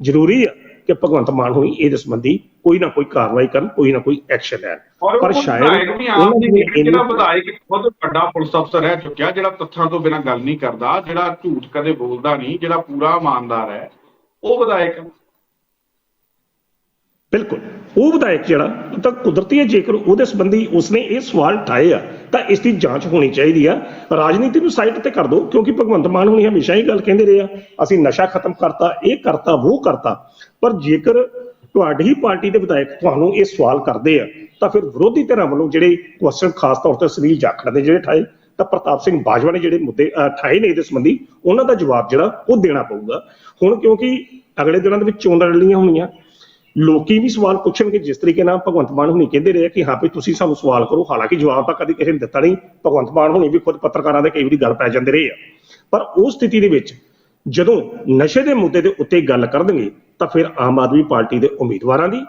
ਜ਼ਰੂਰੀ ਆ ਕਿ ਭਗਵੰਤ ਮਾਨ ਹੋਈ ਇਹਦੇ ਸੰਬੰਧੀ ਕੋਈ ਨਾ ਕੋਈ ਕਾਰਵਾਈ ਕਰਨ ਕੋਈ ਨਾ ਕੋਈ ਐਕਸ਼ਨ ਲੈਣ। ਪਰ ਸ਼ਾਇਦ ਜਿਹੜੀ ਵਿਧਾਇਕ ਖੁਦ ਵੱਡਾ ਪੁਲਿਸ ਅਫਸਰ ਰਹਿ ਚੁੱਕਿਆ ਜਿਹੜਾ ਤੱਥਾਂ ਤੋਂ ਬਿਨਾਂ ਗੱਲ ਨਹੀਂ ਕਰਦਾ ਜਿਹੜਾ ਝੂਠ ਕਦੇ ਬੋਲਦਾ ਨਹੀਂ ਜਿਹੜਾ ਪੂਰਾ ਇਮਾਨਦਾਰ ਹੈ ਉਹ ਵਿਧਾਇਕ ਬਿਲਕੁਲ। ਉਹ ਵਿਧਾਇਕ ਜਿਹੜਾ ਤਾਂ ਕੁਦਰਤੀ ਹੈ, ਜੇਕਰ ਉਹਦੇ ਸੰਬੰਧੀ ਉਸਨੇ ਇਹ ਸਵਾਲ ਉਠਾਏ ਆ, ਤਾਂ ਇਸ ਦੀ ਜਾਂਚ ਹੋਣੀ ਚਾਹੀਦੀ ਆ। ਰਾਜਨੀਤੀ ਨੂੰ ਸਾਈਡ ਤੇ ਕਰ ਦਿਓ ਕਿਉਂਕਿ ਭਗਵੰਤ ਮਾਨ ਹੁਣੀ ਹਮੇਸ਼ਾ ਹੀ ਗੱਲ ਕਹਿੰਦੇ ਰਹੇ ਆ, ਅਸੀਂ ਨਸ਼ਾ ਖਤਮ ਕਰਤਾ, ਇਹ ਕਰਤਾ, ਉਹ ਕਰਤਾ। ਪਰ ਜੇਕਰ ਤੁਹਾਡੀ ਹੀ ਪਾਰਟੀ ਦੇ ਵਿਧਾਇਕ ਤੁਹਾਨੂੰ ਇਹ ਸਵਾਲ ਕਰਦੇ ਆ, ਤਾਂ ਫਿਰ ਵਿਰੋਧੀ ਧਿਰਾਂ ਵੱਲੋਂ ਜਿਹੜੇ ਕੁਐਸਚਨ ਖਾਸ ਤੌਰ ਤੇ ਸੁਨੀਲ ਜਾਖੜ ਨੇ ਜਿਹੜੇ ਠਾਏ ਤਾਂ ਪ੍ਰਤਾਪ ਸਿੰਘ ਬਾਜਵਾ ਨੇ ਜਿਹੜੇ ਮੁੱਦੇ ਠਾਏ ਨੇ ਇਹਦੇ ਸੰਬੰਧੀ, ਉਹਨਾਂ ਦਾ ਜਵਾਬ ਜਿਹੜਾ ਉਹ ਦੇਣਾ ਪਊਗਾ। ਹੁਣ ਕਿਉਂਕਿ ਅਗਲੇ ਦਿਨਾਂ ਦੇ ਵਿੱਚ ਚੋਣਾਂ ਰਲੀਆਂ ਹੋਣੀਆਂ ਲੋਕੀ ਵੀ ਸਵਾਲ ਪੁੱਛਣਗੇ, ਜਿਸ ਤਰੀਕੇ ਨਾਲ ਭਗਵੰਤ ਮਾਨ ਹੁਣੀ ਕਹਿੰਦੇ ਰਹੇ ਕਿ ਹਾਂ ਵੀ ਤੁਸੀਂ ਸਾਨੂੰ ਸਵਾਲ ਕਰੋ, ਹਾਲਾਂਕਿ ਜਵਾਬ ਤਾਂ ਕਦੀ ਕਿਸੇ ਨੇ ਦਿੱਤਾ ਨਹੀਂ, ਭਗਵੰਤ ਮਾਨ ਹੁਣੀ ਵੀ ਖੁਦ ਪੱਤਰਕਾਰਾਂ ਦੇ ਕਈ ਵਾਰੀ ਗੱਲ ਪੈ ਜਾਂਦੇ ਰਹੇ ਆ। ਪਰ ਉਸ ਸਥਿਤੀ ਦੇ ਵਿੱਚ ਜਦੋਂ ਨਸ਼ੇ ਦੇ ਮੁੱਦੇ ਦੇ ਉੱਤੇ ਗੱਲ ਕਰਨਗੇ, ਤਾਂ ਫਿਰ ਆਮ ਆਦਮੀ ਪਾਰਟੀ ਦੇ ਉਮੀਦਵਾਰਾਂ ਦੀ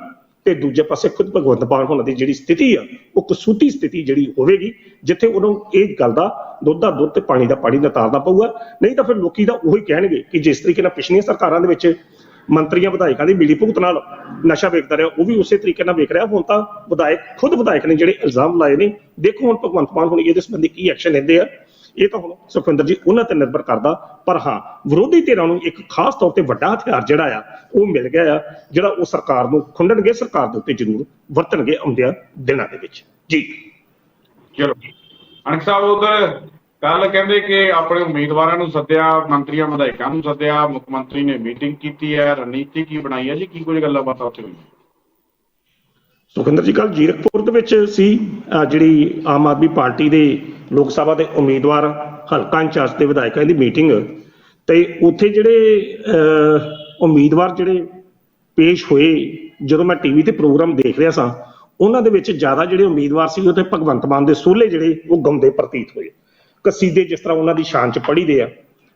ਤੇ ਦੂਜੇ ਪਾਸੇ ਖੁਦ ਭਗਵੰਤ ਮਾਨ ਹੋਣਾ ਦੀ ਜਿਹੜੀ ਸਥਿਤੀ ਆ, ਉਹ ਕਸੂਤੀ ਸਥਿਤੀ ਜਿਹੜੀ ਹੋਵੇਗੀ, ਜਿੱਥੇ ਉਹਨੂੰ ਇਹ ਗੱਲ ਦਾ ਦੁੱਧ ਦਾ ਦੁੱਧ ਤੇ ਪਾਣੀ ਦਾ ਪਾਣੀ ਨਤਾਰਨਾ ਪਊਗਾ। ਨਹੀਂ ਤਾਂ ਫਿਰ ਲੋਕੀ ਦਾ ਉਹੀ ਕਹਿਣਗੇ ਕਿ ਜਿਸ ਤਰੀਕੇ ਨਾਲ ਪਿਛਲੀਆਂ ਸਰਕਾਰਾਂ ਦੇ ਵਿੱਚ ਮੰਤਰੀਆਂ, ਵਿਧਾਇਕਾਂ ਦੀ ਮਿਲੀ ਭੁਗਤ ਨਾਲ ਨਸ਼ਾ ਵੇਚਦਾ ਰਿਹਾ, ਉਹ ਵੀ ਉਸੇ ਤਰੀਕੇ ਨਾਲ ਵੇਖ ਰਿਹਾ। ਹੁਣ ਤਾਂ ਵਿਧਾਇਕ, ਖੁਦ ਵਿਧਾਇਕ ਨੇ ਜਿਹੜੇ ਇਲਜ਼ਾਮ ਲਾਏ ਨੇ, ਦੇਖੋ ਹੁਣ ਭਗਵੰਤ ਮਾਨ ਹੁਣ ਇਹਦੇ ਸੰਬੰਧੀ ਕੀ ਐਕਸ਼ਨ ਲੈਂਦੇ ਆ। ਇਹ ਤਾਂ ਹੁਣ ਸੁਖਵਿੰਦਰ ਜੀ ਉਹਨਾਂ ਤੇ ਨਿਰਭਰ ਕਰਦਾ, ਪਰ ਹਾਂ, ਵਿਰੋਧੀ ਧਿਰਾਂ ਨੂੰ ਇੱਕ ਖਾਸ ਤੌਰ ਤੇ ਵੱਡਾ ਹਥਿਆਰ ਜਿਹੜਾ ਆ, ਉਹ ਮਿਲ ਗਿਆ ਆ, ਜਿਹੜਾ ਉਹ ਸਰਕਾਰ ਨੂੰ ਖੁੰਡਣਗੇ, ਸਰਕਾਰ ਦੇ ਉੱਤੇ ਜ਼ਰੂਰ ਵਰਤਣਗੇ ਆਉਂਦਿਆਂ ਦਿਨਾਂ ਦੇ ਵਿੱਚ। ਜੀ। ਚਲੋ ਅਨਕ ਸਾਹਿਬ, ਉਧਰ ਕੱਲ ਕਹਿੰਦੇ ਕਿ ਆਪਣੇ ਉਮੀਦਵਾਰਾਂ ਨੂੰ ਸੱਦਿਆ ਮੰਤਰੀਆਂ ਵਿਧਾਇਕਾਂ ਨੂੰ ਸੱਦਿਆ ਮੁੱਖ ਮੰਤਰੀ ਨੇ ਮੀਟਿੰਗ ਕੀਤੀ ਹੈ ਰਣਨੀਤੀ ਕੀ ਬਣਾਈ ਹੈ ਜੀ? ਕੀ ਕੁਝ ਗੱਲਾਂ ਬਾਤਾਂ ਉੱਥੇ ਹੋਈਆਂ? ਸੁਖਿੰਦਰ ਜੀ ਕੱਲ ਜੀਰਕਪੁਰ ਦੇ ਵਿੱਚ ਸੀ ਜਿਹੜੀ ਆਮ ਆਦਮੀ ਪਾਰਟੀ ਦੇ ਲੋਕ ਸਭਾ ਦੇ ਉਮੀਦਵਾਰ ਹਲਕਾ ਇੰਚਾਰਜ ਦੇ ਵਿਧਾਇਕਾਂ ਦੀ ਮੀਟਿੰਗ। ਤੇ ਉੱਥੇ ਜਿਹੜੇ ਅਹ, ਉਮੀਦਵਾਰ ਜਿਹੜੇ ਪੇਸ਼ ਹੋਏ ਜਦੋਂ ਮੈਂ ਟੀਵੀ ਤੇ ਪ੍ਰੋਗਰਾਮ ਦੇਖ ਰਿਹਾ ਸਾਂ ਉਹਨਾਂ ਦੇ ਵਿੱਚ ਜ਼ਿਆਦਾ ਜਿਹੜੇ ਉਮੀਦਵਾਰ ਸੀ ਉਹ ਤੇ ਭਗਵੰਤ ਮਾਨ ਦੇ ਸੋਹਲੇ ਜਿਹੜੇ ਉਹ ਗਾਉਂਦੇ ਪ੍ਰਤੀਤ ਹੋਏ। ਕਸੀਦੇ ਜਿਸ ਤਰ੍ਹਾਂ ਉਹਨਾਂ ਦੀ ਸ਼ਾਨ ਚ ਪੜ੍ਹੀ ਦੇ ਆ,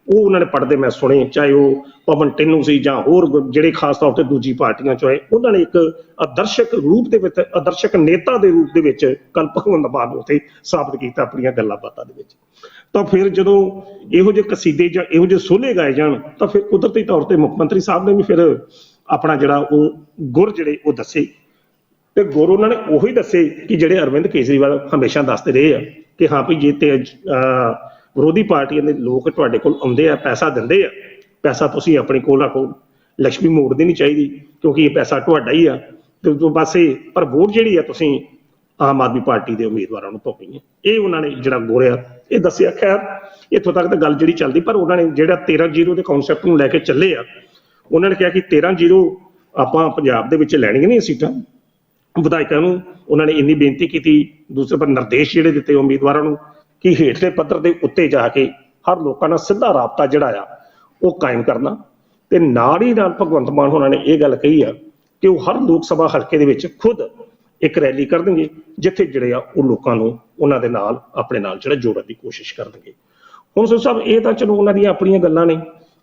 ਉਹ ਉਹਨਾਂ ਨੇ ਪੜ੍ਹਦੇ ਮੈਂ ਸੁਣੇ, ਚਾਹੇ ਉਹ ਪਵਨ ਟਿੰਨੂ ਸੀ ਜਾਂ ਹੋਰ ਜਿਹੜੇ ਖਾਸ ਤੌਰ ਤੇ ਦੂਜੀ ਪਾਰਟੀਆਂ ਚੋਂ ਆਏ, ਉਹਨਾਂ ਨੇ ਇੱਕ ਆਦਰਸ਼ਕ ਰੂਪ ਦੇ ਵਿੱਚ, ਆਦਰਸ਼ਕ ਨੇਤਾ ਦੇ ਰੂਪ ਦੇ ਵਿੱਚ ਕੱਲ ਭਗਵੰਤ ਮਾਨ ਨੂੰ ਉੱਥੇ ਸਾਬਤ ਕੀਤਾ ਆਪਣੀਆਂ ਗੱਲਾਂ ਬਾਤਾਂ ਦੇ ਵਿੱਚ। ਤਾਂ ਫਿਰ ਜਦੋਂ ਇਹੋ ਜਿਹੇ ਕਸੀਦੇ ਜਾਂ ਇਹੋ ਜਿਹੇ ਸੋਲੇ ਗਾਏ ਜਾਣ, ਤਾਂ ਫਿਰ ਕੁਦਰਤੀ ਤੌਰ ਤੇ ਮੁੱਖ ਮੰਤਰੀ ਸਾਹਿਬ ਨੇ ਵੀ ਫਿਰ ਆਪਣਾ ਜਿਹੜਾ ਉਹ ਗੁਰ ਜਿਹੜੇ ਉਹ ਦੱਸੇ। ਤੇ ਗੁਰ ਉਹਨਾਂ ਨੇ ਉਹੀ ਦੱਸੇ ਕਿ ਜਿਹੜੇ ਅਰਵਿੰਦ ਕੇਜਰੀਵਾਲ ਹਮੇਸ਼ਾ ਦੱਸਦੇ ਰਹੇ ਆ ਕਿ ਹਾਂ ਵੀ ਜੇ ਤੇ ਵਿਰੋਧੀ ਪਾਰਟੀਆਂ ਦੇ ਲੋਕ ਤੁਹਾਡੇ ਕੋਲ ਆਉਂਦੇ ਆ, ਪੈਸਾ ਦਿੰਦੇ ਆ, ਪੈਸਾ ਤੁਸੀਂ ਆਪਣੇ ਕੋਲ ਰੱਖੋ ਲక్ష్ਮੀ ਮੋੜਦੀ ਨਹੀਂ ਚਾਹੀਦੀ, ਕਿਉਂਕਿ ਇਹ ਪੈਸਾ ਤੁਹਾਡਾ ਹੀ ਆ, ਤੇ ਤੋਂ ਬਸ ਇਹ, ਪਰ ਵੋਟ ਜਿਹੜੀ ਆ ਤੁਸੀਂ ਆਮ ਆਦਮੀ ਪਾਰਟੀ ਦੇ ਉਮੀਦਵਾਰਾਂ ਨੂੰ ਪਾਉਣੀ ਹੈ ਇਹ ਉਹਨਾਂ ਨੇ ਜਿਹੜਾ ਗੋਰਿਆ, ਇਹ ਦੱਸਿਆ, ਖੈਰ, ਇੱਥੋਂ ਤੱਕ ਤਾਂ ਗੱਲ ਜਿਹੜੀ ਚੱਲਦੀ, ਪਰ ਉਹਨਾਂ ਨੇ ਜਿਹੜਾ 13 ਜ਼ੀਰੋ ਦੇ ਕਨਸੈਪਟ ਨੂੰ ਲੈ ਕੇ ਚੱਲੇ ਆ, ਉਹਨਾਂ ਨੇ ਕਿਹਾ ਕਿ 13 ਜ਼ੀਰੋ ਆਪਾਂ ਪੰਜਾਬ ਦੇ ਵਿੱਚ ਲੈਣੀਆਂ ਨਹੀਂ ਸੀਟਾਂ ਵਿਧਾਇਕਾਂ ਨੂੰ ਉਹਨਾਂ ਨੇ ਇੰਨੀ ਬੇਨਤੀ ਕੀਤੀ, ਦੂਸਰੇ ਪਰ ਨਿਰਦੇਸ਼ ਜਿਹੜੇ ਦਿੱਤੇ ਉਮੀਦਵਾਰਾਂ ਨੂੰ ਕਿ ਹੇਠਲੇ ਪੱਧਰ ਦੇ ਉੱਤੇ ਜਾ ਕੇ ਹਰ ਲੋਕਾਂ ਨਾਲ ਸਿੱਧਾ ਰਾਬਤਾ ਜਿਹੜਾ ਆ, ਉਹ ਕਾਇਮ ਕਰਨਾ। ਤੇ ਨਾਲ ਹੀ ਨਾਲ ਭਗਵੰਤ ਮਾਨ ਉਹਨਾਂ ਨੇ ਇਹ ਗੱਲ ਕਹੀ ਆ ਕਿ ਉਹ ਹਰ ਲੋਕ ਸਭਾ ਹਲਕੇ ਦੇ ਵਿੱਚ ਖੁਦ ਇੱਕ ਰੈਲੀ ਕਰਨਗੇ, ਜਿੱਥੇ ਜਿਹੜੇ ਆ ਉਹ ਲੋਕਾਂ ਨੂੰ ਉਹਨਾਂ ਦੇ ਨਾਲ, ਆਪਣੇ ਨਾਲ ਜਿਹੜਾ ਜੋੜਨ ਦੀ ਕੋਸ਼ਿਸ਼ ਕਰਨਗੇ। ਹੁਣ ਸੋ ਸਾਹਿਬ, ਇਹ ਤਾਂ ਚਲੋ ਉਹਨਾਂ ਦੀਆਂ ਆਪਣੀਆਂ ਗੱਲਾਂ ਨੇ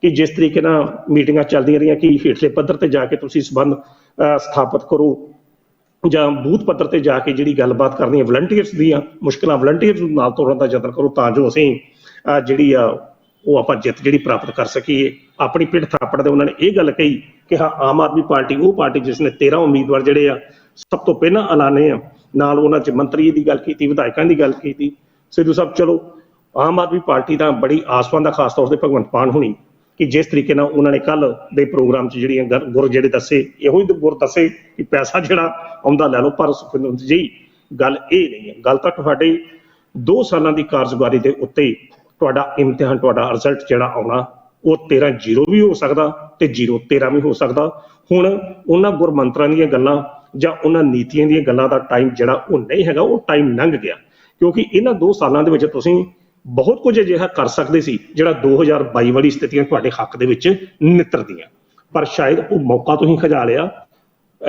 ਕਿ ਜਿਸ ਤਰੀਕੇ ਨਾਲ ਮੀਟਿੰਗਾਂ ਚੱਲਦੀਆਂ ਰਹੀਆਂ, ਕਿ ਹੇਠਲੇ ਪੱਧਰ ਤੇ ਜਾ ਕੇ ਤੁਸੀਂ ਸਬੰਧ ਸਥਾਪਿਤ ਕਰੋ। ਜਾਂ ਬੂਥ ਪੱਧਰ ਤੇ ਜਾ ਕੇ ਜਿਹੜੀ ਗੱਲਬਾਤ ਕਰਨੀ ਹੈ ਵਲੰਟੀਅਰਸ ਦੀਆਂ ਮੁਸ਼ਕਲਾਂ ਵਲੰਟੀਅਰਸ ਨੂੰ ਨਾਲ ਤੋੜਨ ਦਾ ਯਤਨ ਕਰੋ ਤਾਂ ਜੋ ਅਸੀਂ ਜਿਹੜੀ ਆ, ਉਹ ਆਪਾਂ ਜਿੱਤ ਜਿਹੜੀ ਪ੍ਰਾਪਤ ਕਰ ਸਕੀਏ। ਆਪਣੀ ਪਿੱਠ ਥਾਪੜ ਦੇ ਉਹਨਾਂ ਨੇ ਇਹ ਗੱਲ ਕਹੀ ਕਿ ਹਾਂ, ਆਮ ਆਦਮੀ ਪਾਰਟੀ, ਉਹ ਪਾਰਟੀ ਜਿਸ ਨੇ 13 ਉਮੀਦਵਾਰ ਜਿਹੜੇ ਆ, ਸਭ ਤੋਂ ਪਹਿਲਾਂ ਐਲਾਨੇ ਆ। ਨਾਲ ਉਹਨਾਂ ਚ ਮੰਤਰੀ ਦੀ ਗੱਲ ਕੀਤੀ, ਵਿਧਾਇਕਾਂ ਦੀ ਗੱਲ ਕੀਤੀ। ਸਿੱਧੂ ਸਾਹਿਬ, ਚਲੋ, ਆਮ ਆਦਮੀ ਪਾਰਟੀ ਤਾਂ ਬੜੀ ਆਸਵੰਦ ਆ ਖਾਸ ਤੌਰ ਤੇ ਭਗਵੰਤ ਮਾਨ ਹੋਣੀ ਕਿ ਜਿਸ ਤਰੀਕੇ ਨਾਲ ਉਹਨਾਂ ਨੇ ਕੱਲ ਦੇ ਪ੍ਰੋਗਰਾਮ 'ਚ ਜਿਹੜੀਆਂ ਗੁਰ ਜਿਹੜੇ ਦੱਸੇ, ਇਹੋ ਹੀ ਗੁਰ ਦੱਸੇ ਕਿ ਪੈਸਾ ਜਿਹੜਾ ਆਉਂਦਾ ਲੈ ਲਓ, ਪਰ ਸੁਖਵਿੰਦਰ ਜੀ, ਗੱਲ ਇਹ ਨਹੀਂ ਹੈ। ਗੱਲ ਤਾਂ ਤੁਹਾਡੇ 2 ਸਾਲਾਂ ਦੀ ਕਾਰਜਗੁਜ਼ਾਰੀ ਦੇ ਉੱਤੇ ਤੁਹਾਡਾ ਇਮਤਿਹਾਨ, ਤੁਹਾਡਾ ਰਿਜ਼ਲਟ ਜਿਹੜਾ ਆਉਣਾ, ਉਹ 13 ਜ਼ੀਰੋ ਵੀ ਹੋ ਸਕਦਾ ਤੇ 0 13 ਵੀ ਹੋ ਸਕਦਾ। ਹੁਣ ਉਹਨਾਂ ਗੁਰਮੰਤਰਾਂ ਦੀਆਂ ਗੱਲਾਂ ਜਾਂ ਉਹਨਾਂ ਨੀਤੀਆਂ ਦੀਆਂ ਗੱਲਾਂ ਦਾ ਟਾਈਮ ਜਿਹੜਾ ਉਹ ਨਹੀਂ ਹੈਗਾ, ਉਹ ਟਾਈਮ ਲੰਘ ਗਿਆ। ਕਿਉਂਕਿ ਇਹਨਾਂ 2 ਸਾਲਾਂ ਦੇ ਵਿੱਚ ਤੁਸੀਂ ਬਹੁਤ ਕੁਝ ਅਜਿਹਾ ਕਰ ਸਕਦੇ ਸੀ ਜਿਹੜਾ 2022 ਵਾਲੀ ਸਥਿਤੀਆਂ ਤੁਹਾਡੇ ਹੱਕ ਦੇ ਵਿੱਚ ਨਿੱਤਰਦੀਆਂ। ਪਰ ਸ਼ਾਇਦ ਉਹ ਮੌਕਾ ਤੁਸੀਂ ਖਜਾ ਲਿਆ।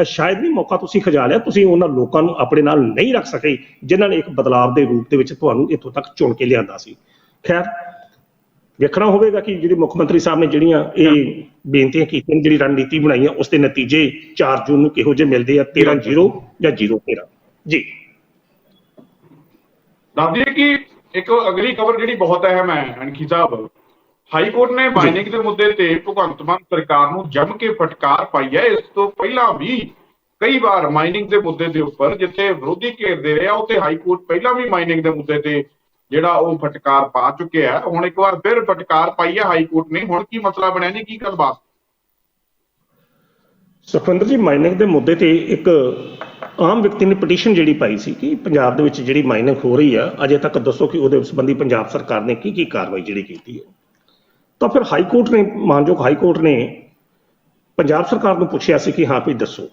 ਸ਼ਾਇਦ ਨਹੀਂ ਮੌਕਾ ਤੁਸੀਂ ਖਜਾ ਲਿਆ ਤੁਸੀਂ ਉਹਨਾਂ ਲੋਕਾਂ ਨੂੰ ਆਪਣੇ ਨਾਲ ਨਹੀਂ ਰੱਖ ਸਕੇ ਜਿਨ੍ਹਾਂ ਨੇ ਇੱਕ ਬਦਲਾਵ ਦੇ ਰੂਪ ਦੇ ਵਿੱਚ ਤੁਹਾਨੂੰ ਇੱਥੋਂ ਤੱਕ ਚੁਣ ਕੇ ਲਿਆਂਦਾ ਸੀ। ਖੈਰ ਵੇਖਣਾ ਹੋਵੇਗਾ ਕਿ ਜਿਹੜੇ ਮੁੱਖ ਮੰਤਰੀ ਸਾਹਿਬ ਨੇ ਜਿਹੜੀਆਂ ਇਹ ਬੇਨਤੀਆਂ ਕੀਤੀਆਂ ਜਿਹੜੀ ਰਣਨੀਤੀ ਬਣਾਈ ਆ ਉਸ ਦੇ ਨਤੀਜੇ 4 ਜੂਨ ਨੂੰ ਕਿਹੋ ਜਿਹੇ ਮਿਲਦੇ ਆ? 13 0 ਜਾਂ 0 13 ਜੀ। ਦੱਸ ਦਈਏ ਕਿ ਇੱਕ ਅਗਲੀ ਖਬਰ ਜਿਹੜੀ ਬਹੁਤ ਅਹਿਮ ਹੈ ਅਣਖੀ ਸਾਹਿਬ। ਹਾਈ ਕੋਰਟ ਨੇ ਮਾਈਨਿੰਗ ਦੇ ਮੁੱਦੇ ਤੇ ਭਗਵੰਤ ਮਾਨ ਸਰਕਾਰ ਨੂੰ ਜੰਮ ਕੇ ਫਟਕਾਰ ਪਾਈ ਹੈ। ਇਸ ਤੋਂ ਪਹਿਲਾਂ ਵੀ ਕਈ ਵਾਰ ਮਾਈਨਿੰਗ ਦੇ ਮੁੱਦੇ ਦੇ ਉੱਪਰ ਜਿੱਥੇ ਵਿਰੋਧੀ ਘੇਰਦੇ ਰਹੇ ਆ ਉੱਥੇ ਹਾਈ ਕੋਰਟ ਪਹਿਲਾਂ ਵੀ ਮਾਈਨਿੰਗ ਦੇ ਮੁੱਦੇ ਤੇ ਜਿਹੜਾ ਉਹ ਫਟਕਾਰ ਪਾ ਚੁੱਕਿਆ ਹੈ। ਹੁਣ ਇੱਕ ਵਾਰ ਫਿਰ ਫਟਕਾਰ ਪਾਈ ਹੈ ਹਾਈ ਕੋਰਟ ਨੇ। ਹੁਣ ਕੀ ਮਸਲਾ ਬਣਿਆ ਜੀ? ਕੀ ਗੱਲਬਾਤ? ਸੁਖਵਿੰਦਰ ਜੀ ਮਾਈਨਿੰਗ ਦੇ ਮੁੱਦੇ ਤੇ ਇੱਕ ਆਮ ਵਿਅਕਤੀ ਨੇ ਪਟੀਸ਼ਨ ਜਿਹੜੀ ਪਾਈ ਸੀ ਕਿ ਪੰਜਾਬ ਦੇ ਵਿੱਚ ਜਿਹੜੀ ਮਾਈਨਿੰਗ ਹੋ ਰਹੀ ਆ, ਅਜੇ ਤੱਕ ਦੱਸੋ ਕਿ ਉਹਦੇ ਸੰਬੰਧੀ ਪੰਜਾਬ ਸਰਕਾਰ ਨੇ ਕੀ ਕੀ ਕਾਰਵਾਈ ਜਿਹੜੀ ਕੀਤੀ ਹੈ। ਤਾਂ ਫਿਰ ਹਾਈ ਕੋਰਟ ਨੇ, ਮਾਨਯੋਗ ਹਾਈ ਕੋਰਟ ਨੇ ਪੰਜਾਬ ਸਰਕਾਰ ਨੂੰ ਪੁੱਛਿਆ ਸੀ ਕਿ ਹਾਂ ਵੀ ਦੱਸੋ,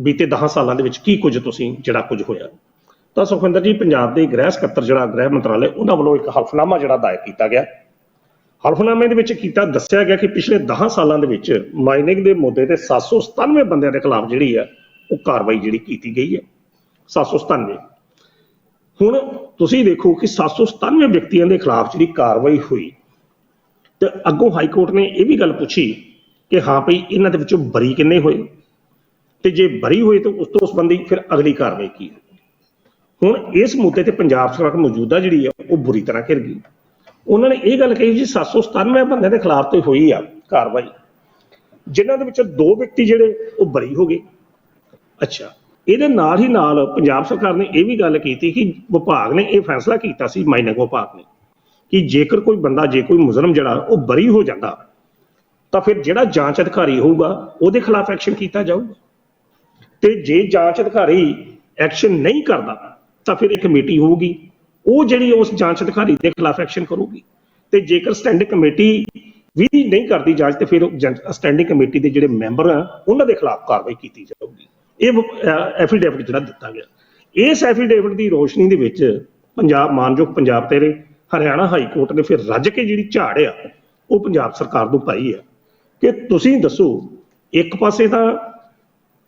ਬੀਤੇ 10 ਸਾਲਾਂ ਦੇ ਵਿੱਚ ਕੀ ਕੁਝ ਤੁਸੀਂ, ਜਿਹੜਾ ਕੁਝ ਹੋਇਆ। ਤਾਂ ਸੁਖਵਿੰਦਰ ਜੀ, ਪੰਜਾਬ ਦੇ ਗ੍ਰਹਿ ਸਕੱਤਰ, ਜਿਹੜਾ ਗ੍ਰਹਿ ਮੰਤਰਾਲੇ, ਉਹਨਾਂ ਵੱਲੋਂ ਇੱਕ ਹਲਫਨਾਮਾ ਜਿਹੜਾ ਦਾਇਰ ਕੀਤਾ ਗਿਆ। ਹਲਫਨਾਮੇ ਦੇ ਵਿੱਚ ਕੀਤਾ ਦੱਸਿਆ ਗਿਆ ਕਿ ਪਿਛਲੇ 10 ਸਾਲਾਂ ਦੇ ਵਿੱਚ ਮਾਈਨਿੰਗ ਦੇ ਮੁੱਦੇ ਤੇ 797 ਬੰਦਿਆਂ ਦੇ ਖਿਲਾਫ ਜਿਹੜੀ ਹੈ ਉਹ ਕਾਰਵਾਈ ਜਿਹੜੀ ਕੀਤੀ ਗਈ ਹੈ 797 ਹੁਣ ਤੁਸੀਂ ਦੇਖੋ ਕਿ 797 ਵਿਅਕਤੀਆਂ ਦੇ ਖਿਲਾਫ ਜਿਹੜੀ ਕਾਰਵਾਈ ਹੋਈ, ਤੇ ਅੱਗੋਂ ਹਾਈ ਕੋਰਟ ਨੇ ਇਹ ਵੀ ਗੱਲ ਪੁੱਛੀ ਕਿ ਹਾਂ ਭਈ ਇਹਨਾਂ ਦੇ ਵਿੱਚੋਂ ਬਰੀ ਕਿੰਨੇ ਹੋਏ? ਤੇ ਜੇ ਬਰੀ ਹੋਏ ਤਾਂ ਉਸ ਤੋਂ ਸੰਬੰਧੀ ਫਿਰ ਅਗਲੀ ਕਾਰਵਾਈ ਕੀ ਹੈ ਹੁਣ ਇਸ ਮੁੱਦੇ ਤੇ ਪੰਜਾਬ ਸਰਕਾਰ ਮੌਜੂਦਾ ਜਿਹੜੀ ਹੈ ਉਹ ਬੁਰੀ ਤਰ੍ਹਾਂ ਘਿਰ ਗਈ। ਉਹਨਾਂ ਨੇ ਇਹ ਗੱਲ ਕਹੀ ਜੀ 797 ਬੰਦਿਆਂ ਦੇ ਖਿਲਾਫ ਤੇ ਹੋਈ ਆ ਕਾਰਵਾਈ। ਜਿਨ੍ਹਾਂ ਦੇ ਵਿੱਚੋਂ ਦੋ ਵਿਅਕਤੀ ਜਿਹੜੇ, ਉਹ ਬਰੀ ਹੋ ਗਏ। ਅੱਛਾ, ਇਹਦੇ ਨਾਲ ਹੀ ਨਾਲ ਪੰਜਾਬ ਸਰਕਾਰ ਨੇ ਇਹ ਵੀ ਗੱਲ ਕੀਤੀ ਕਿ ਵਿਭਾਗ ਨੇ ਇਹ ਫੈਸਲਾ ਕੀਤਾ ਸੀ, ਮਾਈਨਿੰਗ ਵਿਭਾਗ ਨੇ, ਕਿ ਜੇਕਰ ਕੋਈ ਬੰਦਾ, ਜੇ ਕੋਈ ਮੁਜਰਮ ਜਿਹੜਾ, ਉਹ ਬਰੀ ਹੋ ਜਾਂਦਾ, ਤਾਂ ਫਿਰ ਜਿਹੜਾ ਜਾਂਚ ਅਧਿਕਾਰੀ ਹੋਊਗਾ, ਉਹਦੇ ਖਿਲਾਫ ਐਕਸ਼ਨ ਕੀਤਾ ਜਾਊਗਾ। ਤੇ ਜੇ ਜਾਂਚ ਅਧਿਕਾਰੀ ਐਕਸ਼ਨ ਨਹੀਂ ਕਰਦਾ, ਤਾਂ ਫਿਰ ਇੱਕ ਕਮੇਟੀ ਹੋਊਗੀ। ਉਹ ਜਿਹੜੀ ਉਸ ਜਾਂਚ ਅਧਿਕਾਰੀ ਦੇ ਖਿਲਾਫ ਐਕਸ਼ਨ ਕਰੂਗੀ ਤੇ ਜੇਕਰ ਸਟੈਂਡਿੰਗ ਕਮੇਟੀ ਵੀ ਨਹੀਂ ਕਰਦੀ ਜਾਂਚ, ਤੇ ਫਿਰ ਸਟੈਂਡਿੰਗ ਕਮੇਟੀ ਦੇ ਜਿਹੜੇ ਮੈਂਬਰ ਆ, ਉਹਨਾਂ ਦੇ ਖਿਲਾਫ ਕਾਰਵਾਈ ਕੀਤੀ ਜਾਊਗੀ। ਇਹ ਐਫੀਡੇਵਿਟ ਜਿਹੜਾ ਦਿੱਤਾ ਗਿਆ। ਇਸ ਐਫੀਡੇਵਿਟ ਦੀ ਰੋਸ਼ਨੀ ਦੇ ਵਿੱਚ ਪੰਜਾਬ, ਮਾਨਯੋਗ ਪੰਜਾਬ ਤੇਰੇ, ਹਰਿਆਣਾ ਹਾਈ ਕੋਰਟ ਨੇ ਫਿਰ ਰੱਜ ਕੇ ਜਿਹੜੀ ਝਾੜ ਆ, ਉਹ ਪੰਜਾਬ ਸਰਕਾਰ ਨੂੰ ਪਾਈ ਆ। ਕਿ ਤੁਸੀਂ ਦੱਸੋ, ਇੱਕ ਪਾਸੇ ਤਾਂ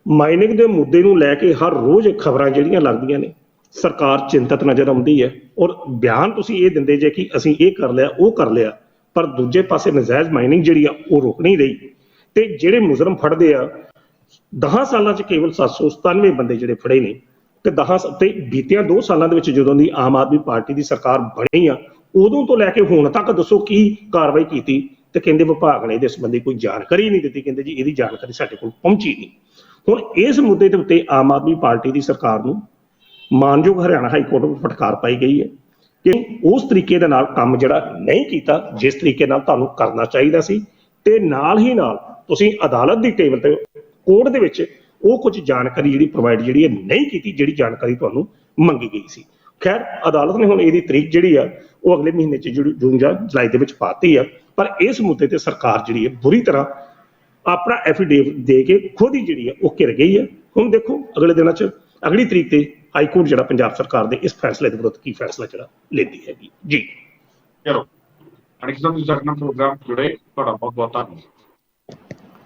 ਮਾਈਨਿੰਗ ਦੇ ਮੁੱਦੇ ਨੂੰ ਲੈ ਕੇ ਹਰ ਰੋਜ਼ ਖਬਰਾਂ ਜਿਹੜੀਆਂ ਲੱਗਦੀਆਂ ਨੇ ਸਰਕਾਰ ਚਿੰਤਤ ਨਜ਼ਰ ਆਉਂਦੀ ਹੈ ਔਰ ਬਿਆਨ ਤੁਸੀਂ ਇਹ ਦਿੰਦੇ ਜੇ ਕਿ ਅਸੀਂ ਇਹ ਕਰ ਲਿਆ, ਉਹ ਕਰ ਲਿਆ, ਪਰ ਦੂਜੇ ਪਾਸੇ ਨਜਾਇਜ਼ ਮਾਈਨਿੰਗ ਜਿਹੜੀ ਆ, ਉਹ ਰੁਕ ਨਹੀਂ ਰਹੀ। ਤੇ ਜਿਹੜੇ ਮੁਜਰਮ ਫੜਦੇ ਆ 10 ਸਾਲਾਂ 'ਚ ਕੇਵਲ 797 ਬੰਦੇ ਜਿਹੜੇ ਫੜੇ ਨੇ ਤੇ 10 ਤੇ ਬੀਤਿਆਂ 2 ਸਾਲਾਂ ਦੇ ਵਿੱਚ ਜਦੋਂ ਦੀ ਆਮ ਆਦਮੀ ਪਾਰਟੀ ਦੀ ਸਰਕਾਰ ਬਣੀ ਆ, ਉਦੋਂ ਤੋਂ ਲੈ ਕੇ ਹੁਣ ਤੱਕ ਦੱਸੋ ਕੀ ਕਾਰਵਾਈ ਕੀਤੀ ਤੇ ਕਹਿੰਦੇ ਵਿਭਾਗ ਨੇ ਇਹਦੇ ਸੰਬੰਧੀ ਕੋਈ ਜਾਣਕਾਰੀ ਨਹੀਂ ਦਿੱਤੀ, ਕਹਿੰਦੇ ਜੀ ਇਹਦੀ ਜਾਣਕਾਰੀ ਸਾਡੇ ਕੋਲ ਪਹੁੰਚੀ ਨਹੀਂ। ਹੁਣ ਇਸ ਮੁੱਦੇ ਦੇ ਉੱਤੇ ਆਮ ਆਦਮੀ ਪਾਰਟੀ ਦੀ ਸਰਕਾਰ ਨੂੰ ਮਾਨਯੋਗ ਹਰਿਆਣਾ ਹਾਈ ਕੋਰਟ ਵਿੱਚ ਫਟਕਾਰ ਪਾਈ ਗਈ ਹੈ ਕਿ ਉਸ ਤਰੀਕੇ ਦੇ ਨਾਲ ਕੰਮ ਜਿਹੜਾ ਨਹੀਂ ਕੀਤਾ, ਜਿਸ ਤਰੀਕੇ ਨਾਲ ਤੁਹਾਨੂੰ ਕਰਨਾ ਚਾਹੀਦਾ ਸੀ ਤੇ ਨਾਲ ਹੀ ਨਾਲ ਤੁਸੀਂ ਅਦਾਲਤ ਦੀ ਟੇਬਲ ਤੇ ਕੋਰਟ ਦੇ ਵਿੱਚ ਉਹ ਕੁਝ ਜਾਣਕਾਰੀ ਜਿਹੜੀ ਪ੍ਰੋਵਾਈਡ ਜਿਹੜੀ ਹੈ ਨਹੀਂ ਕੀਤੀ, ਜਿਹੜੀ ਜਾਣਕਾਰੀ ਤੁਹਾਨੂੰ ਮੰਗੀ ਗਈ ਸੀ। ਖੈਰ, ਅਦਾਲਤ ਨੇ ਹੁਣ ਇਹਦੀ ਤਰੀਕ ਜਿਹੜੀ ਆ, ਉਹ ਅਗਲੇ ਮਹੀਨੇ ਚ ਜਿਹੜੀ ਜੂਨ ਜਾਂ ਜੁਲਾਈ ਦੇ ਵਿੱਚ ਪਾਤੀ ਆ, ਪਰ ਇਸ ਮੁੱਦੇ ਤੇ ਸਰਕਾਰ ਜਿਹੜੀ ਹੈ ਬੁਰੀ ਤਰ੍ਹਾਂ ਆਪਣਾ ਐਫੀਡੇਵਿਟ ਦੇ ਕੇ ਖੁਦ ਹੀ ਜਿਹੜੀ ਹੈ ਉਹ ਘਿਰ ਗਈ ਹੈ। ਹੁਣ ਦੇਖੋ, ਅਗਲੇ ਦਿਨਾਂ 'ਚ ਅਗਲੀ ਤਰੀਕ ਤੇ ਹਾਈ ਕੋਰਟ ਜਿਹੜਾ ਪੰਜਾਬ ਸਰਕਾਰ ਦੇ ਇਸ ਫੈਸਲੇ ਦੇ ਵਿਰੁੱਧ ਕੀ ਫੈਸਲਾ ਜਿਹੜਾ ਲੈਂਦੀ ਹੈਗੀ। ਜੀ। ਚਲੋ। ਅਣਖ ਸਾਹਿਬ ਤੁਸੀਂ ਸਾਡੇ ਨਾਲ ਪ੍ਰੋਗਰਾਮ ਜੁੜੇ। ਤੁਹਾਡਾ ਬਹੁਤ ਬਹੁਤ ਧੰਨਵਾਦ।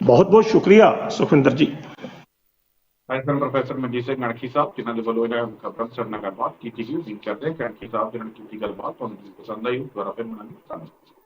ਬਹੁਤ ਬਹੁਤ ਸ਼ੁਕਰੀਆ ਸੁਖਵਿੰਦਰ ਜੀ। ਸਾਇੰਸਦਾਨ ਪ੍ਰੋਫੈਸਰ ਮਨਜੀਤ ਸਿੰਘ ਅਣਖੀ ਸਾਹਿਬ ਜਿਨ੍ਹਾਂ ਦੇ ਵੱਲੋਂ ਇਹਨਾਂ ਖਬਰਾਂ ਸਾਡੇ ਨਾਲ ਗੱਲਬਾਤ ਕੀਤੀ ਗਈ। ਉਮੀਦ ਕਰਦੇ ਹਾਂ। ਕਿ ਅਣਖੀ ਸਾਹਿਬ ਦੇ ਨਾਲ ਕੀਤੀ ਗੱਲਬਾਤ ਤੁਹਾਨੂੰ ਪਸੰਦ ਆਈ ਹੋਵੇ ਦੁਬਾਰਾ ਫਿਰ ਮਿਲਾਂਗੇ। ਧੰਨਵਾਦ।